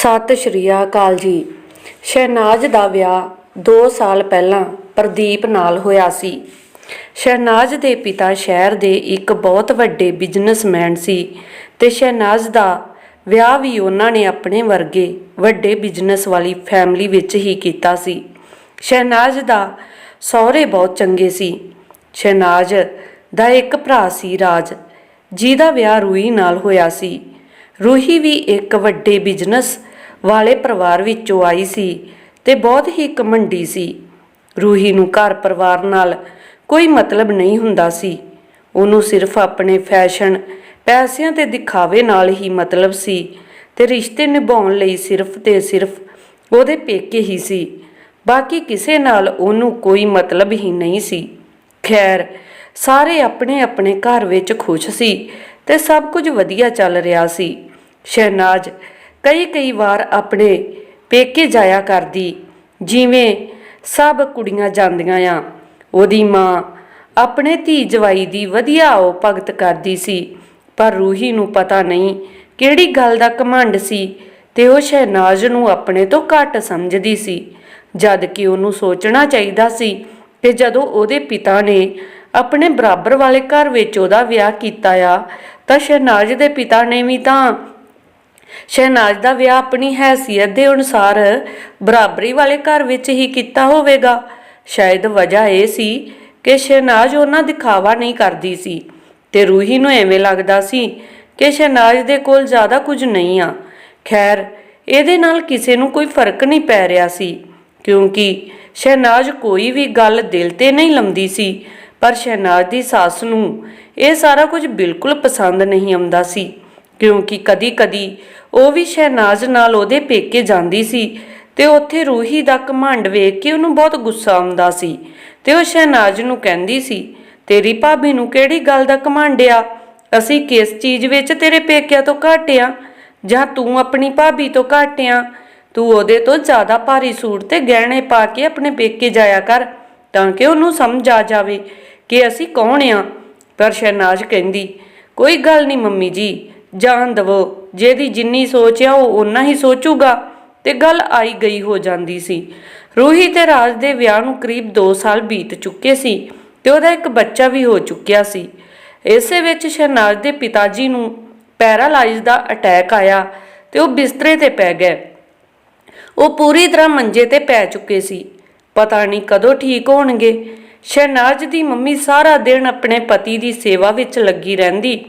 ਸਤਿ ਸ਼੍ਰੀ ਅਕਾਲ ਜੀ। ਸ਼ਹਿਨਾਜ਼ ਦਾ ਵਿਆਹ 2 ਸਾਲ ਪਹਿਲਾਂ ਪ੍ਰਦੀਪ ਨਾਲ ਹੋਇਆ ਸੀ। ਸ਼ਹਿਨਾਜ਼ ਦੇ ਪਿਤਾ ਸ਼ਹਿਰ ਦੇ ਇੱਕ ਬਹੁਤ ਵੱਡੇ ਬਿਜ਼ਨਸਮੈਨ ਸੀ ਤੇ ਸ਼ਹਿਨਾਜ਼ ਦਾ ਵਿਆਹ ਵੀ ਉਹਨਾਂ ਨੇ ਆਪਣੇ ਵਰਗੇ ਵੱਡੇ ਬਿਜ਼ਨਸ ਵਾਲੀ ਫੈਮਿਲੀ ਵਿੱਚ ਹੀ ਕੀਤਾ ਸੀ। ਸ਼ਹਿਨਾਜ਼ ਦਾ ਸਹੁਰੇ ਬਹੁਤ ਚੰਗੇ ਸੀ। ਸ਼ਹਿਨਾਜ਼ ਦਾ ਇੱਕ ਭਰਾ ਸੀ ਰਾਜ, ਜਿਹਦਾ ਵਿਆਹ ਰੂਹੀ ਨਾਲ ਹੋਇਆ ਸੀ। ਰੂਹੀ ਵੀ ਇੱਕ ਵੱਡੇ ਬਿਜ਼ਨਸ ਵਾਲੇ ਪਰਿਵਾਰ ਵਿੱਚੋਂ ਆਈ ਸੀ ਤੇ ਬਹੁਤ ਹੀ ਕਮੰਡੀ ਸੀ। ਰੂਹੀ ਨੂੰ ਘਰ ਪਰਿਵਾਰ ਨਾਲ ਕੋਈ ਮਤਲਬ ਨਹੀਂ ਹੁੰਦਾ ਸੀ। ਉਹਨੂੰ ਸਿਰਫ ਆਪਣੇ ਫੈਸ਼ਨ, ਪੈਸਿਆਂ ਤੇ ਦਿਖਾਵੇ ਨਾਲ ਹੀ ਮਤਲਬ ਸੀ ਤੇ ਰਿਸ਼ਤੇ ਨਿਭਾਉਣ ਲਈ ਸਿਰਫ ਤੇ ਸਿਰਫ ਉਹਦੇ ਪੇਕੇ ਹੀ ਸੀ। ਬਾਕੀ ਕਿਸੇ ਨਾਲ ਉਹਨੂੰ ਕੋਈ ਮਤਲਬ ਹੀ ਨਹੀਂ ਸੀ। ਖੈਰ, ਸਾਰੇ ਆਪਣੇ ਆਪਣੇ ਘਰ ਵਿੱਚ ਖੁਸ਼ ਸੀ ਤੇ ਸਭ ਕੁਝ ਵਧੀਆ ਚੱਲ ਰਿਹਾ ਸੀ। ਸ਼ਹਿਨਾਜ਼ ਕਈ ਕਈ ਵਾਰ ਆਪਣੇ ਪੇਕੇ ਜਾਇਆ ਕਰਦੀ, ਜਿਵੇਂ ਸਭ ਕੁੜੀਆਂ ਜਾਂਦੀਆਂ ਆ। ਉਹਦੀ ਮਾਂ ਆਪਣੇ ਧੀ ਜਵਾਈ ਦੀ ਵਧੀਆ ਉਹ ਭਗਤ ਕਰਦੀ ਸੀ, ਪਰ ਰੂਹੀ ਨੂੰ ਪਤਾ ਨਹੀਂ ਕਿਹੜੀ ਗੱਲ ਦਾ ਘਮੰਡ ਸੀ ਤੇ ਉਹ ਸ਼ਹਿਨਾਜ਼ ਨੂੰ ਆਪਣੇ ਤੋਂ ਘੱਟ ਸਮਝਦੀ ਸੀ। ਜਦ ਕਿ ਉਹਨੂੰ ਸੋਚਣਾ ਚਾਹੀਦਾ ਸੀ ਕਿ ਜਦੋਂ ਉਹਦੇ ਪਿਤਾ ਨੇ ਆਪਣੇ ਬਰਾਬਰ ਵਾਲੇ ਘਰ ਵਿੱਚ ਉਹਦਾ ਵਿਆਹ ਕੀਤਾ ਆ, ਤਾਂ ਸ਼ਹਿਨਾਜ਼ ਦੇ ਪਿਤਾ ਨੇ ਵੀ ਤਾਂ ਸ਼ਹਿਨਾਜ਼ ਦਾ ਵਿਆਹ ਆਪਣੀ ਹੈਸੀਅਤ ਦੇ ਅਨੁਸਾਰ ਬਰਾਬਰੀ ਵਾਲੇ ਘਰ ਵਿੱਚ ਹੀ ਕੀਤਾ ਹੋਵੇਗਾ। ਸ਼ਾਇਦ ਵਜ੍ਹਾ ਇਹ ਸੀ ਕਿ ਸ਼ਹਿਨਾਜ਼ ਉਹਨਾਂ ਦਿਖਾਵਾ ਨਹੀਂ ਕਰਦੀ ਸੀ ਤੇ ਰੂਹੀ ਨੂੰ ਐਵੇਂ ਲੱਗਦਾ ਸੀ ਕਿ ਸ਼ਹਿਨਾਜ਼ ਦੇ ਕੋਲ ਜ਼ਿਆਦਾ ਕੁਝ ਨਹੀਂ ਆ। ਖੈਰ, ਇਹਦੇ ਨਾਲ ਕਿਸੇ ਨੂੰ ਕੋਈ ਫ਼ਰਕ ਨਹੀਂ ਪੈ ਰਿਹਾ ਸੀ, ਕਿਉਂਕਿ ਸ਼ਹਿਨਾਜ਼ ਕੋਈ ਵੀ ਗੱਲ ਦਿਲ ਤੇ ਨਹੀਂ ਲੰਦੀ ਸੀ, ਪਰ ਸ਼ਹਿਨਾਜ਼ ਦੀ ਸੱਸ ਨੂੰ ਇਹ ਸਾਰਾ ਕੁਝ ਬਿਲਕੁਲ ਪਸੰਦ ਨਹੀਂ ਆਉਂਦਾ ਸੀ, ਕਿਉਂਕਿ ਕਦੀ-ਕਦੀ ਉਹ ਵੀ ਸ਼ਹਿਨਾਜ਼ ਨਾਲ ਉਹਦੇ ਪੇਕੇ ਜਾਂਦੀ ਸੀ ਤੇ ਉੱਥੇ ਰੂਹੀ ਦਾ ਘਮੰਡ ਵੇਖ ਕੇ ਉਹਨੂੰ ਬਹੁਤ ਗੁੱਸਾ ਆਉਂਦਾ ਸੀ ਤੇ ਉਹ ਸ਼ਹਿਨਾਜ਼ ਨੂੰ ਕਹਿੰਦੀ ਸੀ, ਤੇਰੀ ਭਾਬੀ ਨੂੰ ਕਿਹੜੀ ਗੱਲ ਦਾ ਘਮੰਡ ਅਸੀਂ ਕਿਸ ਚੀਜ਼ ਵਿੱਚ ਤੇਰੇ ਪੇਕਿਆਂ ਤੋਂ ਘੱਟ ਆ? ਜਾਂ ਤੂੰ ਆਪਣੀ ਭਾਬੀ ਤੋਂ ਘੱਟ ਆ? ਤੂੰ ਉਹਦੇ ਤੋਂ ਜ਼ਿਆਦਾ ਭਾਰੀ ਸੂਟ ਤੇ ਗਹਿਣੇ ਪਾ ਕੇ ਆਪਣੇ ਪੇਕੇ ਜਾਇਆ ਕਰ, ਤਾਂ ਕਿ ਉਹਨੂੰ ਸਮਝ ਆ ਜਾਵੇ ਕਿ ਅਸੀਂ ਕੌਣ ਆ? ਪਰ ਸ਼ਹਿਨਾਜ਼ ਕਹਿੰਦੀ, ਕੋਈ ਗੱਲ ਨਹੀਂ ਮੰਮੀ ਜੀ ਜਾਣ ਦਵੋ। ਜਿਹਦੀ ਜਿੰਨੀ ਸੋਚ ਆ, ਉਹ ਓਨਾ ਹੀ ਸੋਚੂਗਾ। ਤੇ ਗੱਲ ਆਈ ਗਈ ਹੋ ਜਾਂਦੀ ਸੀ। ਰੂਹੀ ਤੇ ਰਾਜ ਦੇ ਵਿਆਹ ਨੂੰ ਕਰੀਬ 2 ਸਾਲ ਬੀਤ ਚੁੱਕੇ ਸੀ ਤੇ ਉਹਦਾ ਇੱਕ ਬੱਚਾ ਵੀ ਹੋ ਚੁੱਕਿਆ ਸੀ। ਇਸੇ ਵਿੱਚ ਸ਼ਹਿਨਾਜ਼ ਦੇ ਪਿਤਾ ਜੀ ਨੂੰ ਪੈਰਾਲਾਈਜ਼ ਦਾ ਅਟੈਕ ਆਇਆ ਤੇ ਉਹ ਬਿਸਤਰੇ ਤੇ ਪੈ ਗਏ। ਉਹ ਪੂਰੀ ਤਰ੍ਹਾਂ ਮੰਜੇ ਤੇ ਪੈ ਚੁੱਕੇ ਸੀ। ਪਤਾ ਨਹੀਂ ਕਦੋਂ ਠੀਕ ਹੋਣਗੇ। ਸ਼ਹਿਨਾਜ਼ ਦੀ ਮੰਮੀ ਸਾਰਾ ਦਿਨ ਆਪਣੇ ਪਤੀ ਦੀ ਸੇਵਾ ਵਿੱਚ ਲੱਗੀ ਰਹਿੰਦੀ।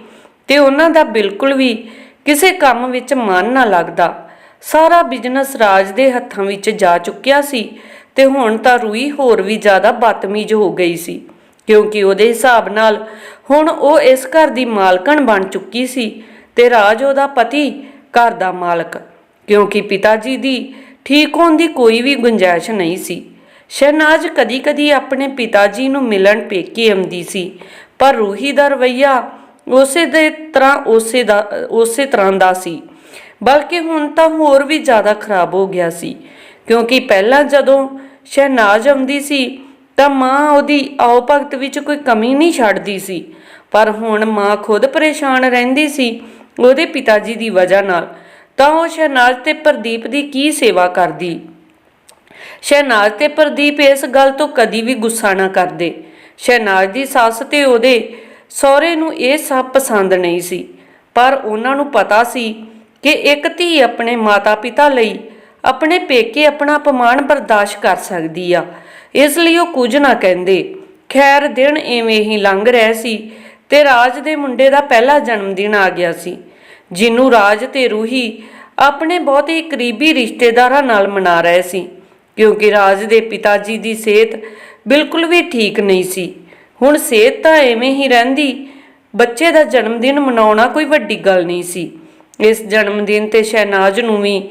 ਤੇ ਉਹਨਾਂ ਦਾ ਬਿਲਕੁਲ ਵੀ ਕਿਸੇ ਕੰਮ ਵਿੱਚ ਮਨ ਨਾ ਲੱਗਦਾ। ਸਾਰਾ ਬਿਜ਼ਨਸ ਰਾਜ ਦੇ ਹੱਥਾਂ ਵਿੱਚ ਜਾ ਚੁੱਕਿਆ ਸੀ ਤੇ ਹੁਣ ਤਾਂ ਰੂਈ ਹੋਰ ਵੀ ਜ਼ਿਆਦਾ ਬਦਤਮੀਜ਼ ਹੋ ਗਈ ਸੀ, ਕਿਉਂਕਿ ਉਹਦੇ ਹਿਸਾਬ ਨਾਲ ਹੁਣ ਉਹ ਇਸ ਘਰ ਦੀ ਮਾਲਕਣ ਬਣ ਚੁੱਕੀ ਸੀ ਤੇ ਰਾਜ ਉਹਦਾ ਪਤੀ ਘਰ ਦਾ ਮਾਲਕ, ਕਿਉਂਕਿ ਪਿਤਾ ਜੀ ਦੀ ਠੀਕ ਹੋਣ ਦੀ ਕੋਈ ਵੀ ਗੁੰਜਾਇਸ਼ ਨਹੀਂ ਸੀ। ਸ਼ਹਿਨਾਜ਼ ਕਦੀ-ਕਦੀ ਆਪਣੇ ਪਿਤਾ ਜੀ ਨੂੰ ਮਿਲਣ ਪੇਕੇ ਆਉਂਦੀ ਸੀ, ਪਰ ਰੂਹੀ ਦਾ ਰਵਈਆ ਉਸੇ ਦੇ ਤਰ੍ਹਾਂ ਉਸੇ ਦਾ, ਉਸੇ ਤਰ੍ਹਾਂ ਦਾ ਸੀ। ਬਲਕਿ ਹੁਣ ਤਾਂ ਹੋਰ ਵੀ ਜ਼ਿਆਦਾ ਖਰਾਬ ਹੋ ਗਿਆ ਸੀ। ਕਿਉਂਕਿ ਪਹਿਲਾਂ ਜਦੋਂ ਸ਼ਹਿਨਾਜ਼ ਆਉਂਦੀ ਸੀ, ਤਾਂ ਮਾਂ ਉਹਦੀ ਆਓ ਭਗਤ ਵਿੱਚ ਕੋਈ ਕਮੀ ਨਹੀਂ ਛੱਡਦੀ ਸੀ। ਪਰ ਹੁਣ ਮਾਂ ਖੁਦ ਪਰੇਸ਼ਾਨ ਰਹਿੰਦੀ ਸੀ ਉਹਦੇ ਪਿਤਾ ਜੀ ਦੀ ਵਜ੍ਹਾ ਨਾਲ। ਤਾਂ ਉਹ ਸ਼ਹਿਨਾਜ਼ ਤੇ ਪ੍ਰਦੀਪ ਦੀ ਕੀ ਸੇਵਾ ਕਰਦੀ? ਸ਼ਹਿਨਾਜ਼ ਤੇ ਪ੍ਰਦੀਪ ਇਸ ਗੱਲ ਤੋਂ ਕਦੀ ਵੀ ਗੁੱਸਾ ਨਾ ਕਰਦੇ। ਸ਼ਹਿਨਾਜ਼ ਦੀ ਸੱਸ ਤੇ ਉਹਦੇ ਸਹੁਰੇ ਨੂੰ ਇਹ ਸਭ ਪਸੰਦ ਨਹੀਂ ਸੀ। ਪਰ ਉਹਨਾਂ ਨੂੰ ਪਤਾ ਸੀ ਕਿ ਇੱਕ ਧੀ ਆਪਣੇ ਮਾਤਾ-ਪਿਤਾ ਲਈ ਆਪਣੇ ਪੇਕੇ ਆਪਣਾ ਅਪਮਾਨ ਬਰਦਾਸ਼ਤ ਕਰ ਸਕਦੀ ਆ। ਇਸ ਲਈ ਉਹ ਕੁਝ ਨਾ ਕਹਿੰਦੇ। ਖੈਰ, ਦਿਨ ਐਵੇਂ ਹੀ ਲੰਘ ਰਹੇ ਸੀ ਤੇ ਰਾਜ ਦੇ ਮੁੰਡੇ ਦਾ ਪਹਿਲਾ ਜਨਮ ਦਿਨ ਆ ਗਿਆ ਸੀ ਜਿਹਨੂੰ ਰਾਜ ਤੇ ਰੂਹੀ ਆਪਣੇ ਬਹੁਤ ਹੀ ਕਰੀਬੀ ਰਿਸ਼ਤੇਦਾਰਾਂ ਨਾਲ ਮਨਾ ਰਹੇ ਸੀ, ਕਿਉਂਕਿ ਰਾਜ ਦੇ ਪਿਤਾ ਜੀ ਦੀ ਸਿਹਤ ਬਿਲਕੁਲ ਵੀ ਠੀਕ ਨਹੀਂ ਸੀ। ਹੁਣ ਸਿਹਤ ਤਾਂ ਐਵੇਂ ਹੀ ਰਹਿੰਦੀ। ਬੱਚੇ ਦਾ ਜਨਮ ਦਿਨ ਮਨਾਉਣਾ ਕੋਈ ਵੱਡੀ ਗੱਲ ਨਹੀਂ ਸੀ। ਇਸ ਜਨਮ ਦਿਨ ਤੇ ਸ਼ਹਿਨਾਜ਼ ਨੂੰ ਵੀ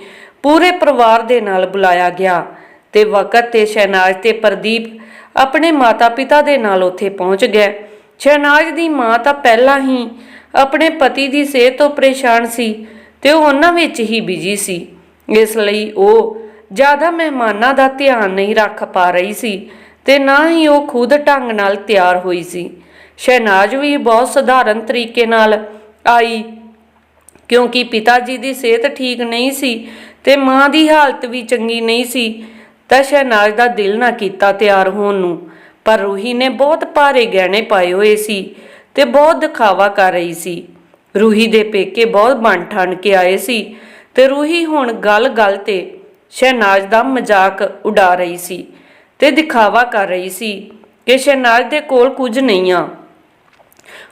ਪੂਰੇ ਪਰਿਵਾਰ ਦੇ ਨਾਲ ਬੁਲਾਇਆ ਗਿਆ ਤੇ ਵਕਤ ਤੇ ਸ਼ਹਿਨਾਜ਼ ਤੇ ਪ੍ਰਦੀਪ ਆਪਣੇ ਮਾਤਾ-ਪਿਤਾ ਦੇ ਨਾਲ ਉੱਥੇ ਪਹੁੰਚ ਗਏ। ਸ਼ਹਿਨਾਜ਼ ਦੀ ਮਾਂ ਤਾਂ ਪਹਿਲਾਂ ਹੀ ਆਪਣੇ ਪਤੀ ਦੀ ਸਿਹਤ ਤੋਂ ਪਰੇਸ਼ਾਨ ਸੀ ਤੇ ਉਹ ਉਹਨਾਂ ਵਿੱਚ ਹੀ ਬਿਜ਼ੀ ਸੀ। ਇਸ ਲਈ ਉਹ ਜ਼ਿਆਦਾ ਮਹਿਮਾਨਾਂ ਦਾ ਧਿਆਨ ਨਹੀਂ ਰੱਖ ਪਾ ਰਹੀ ਸੀ। ਤੇ ਨਾ ਹੀ ਉਹ ਖੁਦ ਢੰਗ ਨਾਲ ਤਿਆਰ ਹੋਈ ਸੀ। ਸ਼ਹਿਨਾਜ਼ ਵੀ ਬਹੁਤ ਸਧਾਰਨ ਤਰੀਕੇ ਨਾਲ ਆਈ, ਕਿਉਂਕਿ ਪਿਤਾ ਜੀ ਦੀ ਸਿਹਤ ਠੀਕ ਨਹੀਂ ਸੀ ਤੇ ਮਾਂ ਦੀ ਹਾਲਤ ਵੀ ਚੰਗੀ ਨਹੀਂ ਸੀ, ਤਾਂ ਸ਼ਹਿਨਾਜ਼ ਦਾ ਦਿਲ ਨਾ ਕੀਤਾ ਤਿਆਰ ਹੋਣ ਨੂੰ। ਪਰ ਰੂਹੀ ਨੇ ਬਹੁਤ ਭਾਰੇ ਗਹਿਣੇ ਪਾਏ ਹੋਏ ਸੀ ਤੇ ਬਹੁਤ ਦਿਖਾਵਾ ਕਰ ਰਹੀ ਸੀ। ਰੂਹੀ ਦੇ ਪੇਕੇ ਬਹੁਤ ਬਣ ਠਣ ਕੇ ਆਏ ਸੀ ਤੇ ਰੂਹੀ ਹੁਣ ਗੱਲ-ਗੱਲ ਤੇ ਸ਼ਹਿਨਾਜ਼ ਦਾ ਮਜ਼ਾਕ ਉਡਾ ਰਹੀ ਸੀ। ਤੇ ਦਿਖਾਵਾ ਕਰ ਰਹੀ ਸੀ ਕਿ ਸ਼ਹਿਨਾਜ਼ ਦੇ ਕੋਲ ਕੁਝ ਨਹੀਂ ਆ।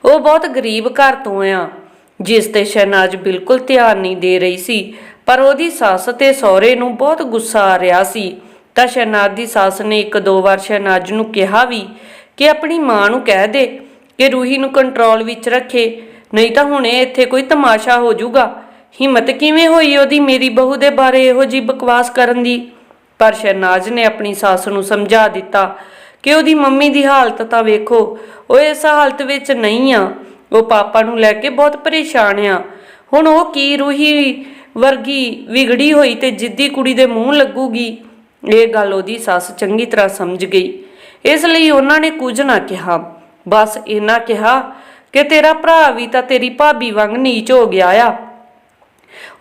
ਉਹ ਬਹੁਤ ਗਰੀਬ ਘਰ ਤੋਂ ਆ, ਜਿਸ ਤੇ ਸ਼ਹਿਨਾਜ਼ ਬਿਲਕੁਲ ਧਿਆਨ ਨਹੀਂ ਦੇ ਰਹੀ ਸੀ। ਪਰ ਉਹਦੀ ਸੱਸ ਤੇ ਸਹੁਰੇ ਨੂੰ ਬਹੁਤ ਗੁੱਸਾ ਆ ਰਿਹਾ ਸੀ। ਤਾਂ ਸ਼ਹਿਨਾਜ਼ ਦੀ ਸੱਸ ਨੇ ਇੱਕ ਦੋ ਵਾਰ ਸ਼ਹਿਨਾਜ਼ ਨੂੰ ਕਿਹਾ ਵੀ ਕਿ ਆਪਣੀ ਮਾਂ ਨੂੰ ਕਹਿ ਦੇ ਕਿ ਰੂਹੀ ਨੂੰ ਕੰਟਰੋਲ ਵਿੱਚ ਰੱਖੇ, ਨਹੀਂ ਤਾਂ ਹੁਣ ਇਹ ਇੱਥੇ ਕੋਈ ਤਮਾਸ਼ਾ ਹੋ ਜਾਊਗਾ। ਹਿੰਮਤ ਕਿਵੇਂ ਹੋਈ ਉਹਦੀ ਮੇਰੀ ਬਹੂ ਦੇ ਬਾਰੇ ਇਹੋ ਜੀ ਬਕਵਾਸ ਕਰਨ ਦੀ? ਪਰ ਸ਼ਹਿਨਾਜ਼ ਨੇ ਆਪਣੀ ਸੱਸ ਨੂੰ ਸਮਝਾ ਦਿੱਤਾ ਕਿ ਉਹਦੀ ਮੰਮੀ ਦੀ ਹਾਲਤ ਤਾਂ ਵੇਖੋ, ਉਹ ਇਸ ਹਾਲਤ ਵਿੱਚ ਨਹੀਂ ਆ। ਉਹ ਪਾਪਾ ਨੂੰ ਲੈ ਕੇ ਬਹੁਤ ਪਰੇਸ਼ਾਨ ਆ। ਹੁਣ ਉਹ ਕੀ ਰੂਹੀ ਵਰਗੀ ਵਿਗੜੀ ਹੋਈ ਤੇ ਜਿੱਦੀ ਕੁੜੀ ਦੇ ਮੂੰਹ ਲੱਗੂਗੀ? ਇਹ ਗੱਲ ਉਹਦੀ ਸੱਸ ਚੰਗੀ ਤਰ੍ਹਾਂ ਸਮਝ ਗਈ। ਇਸ ਲਈ ਉਹਨਾਂ ਨੇ ਕੁਝ ਨਾ ਕਿਹਾ। ਬਸ ਇਹਨਾਂ ਕਿਹਾ ਕਿ ਤੇਰਾ ਭਰਾ ਵੀ ਤਾਂ ਤੇਰੀ ਭਾਬੀ ਵਾਂਗ ਨੀਚ ਹੋ ਗਿਆ ਆ।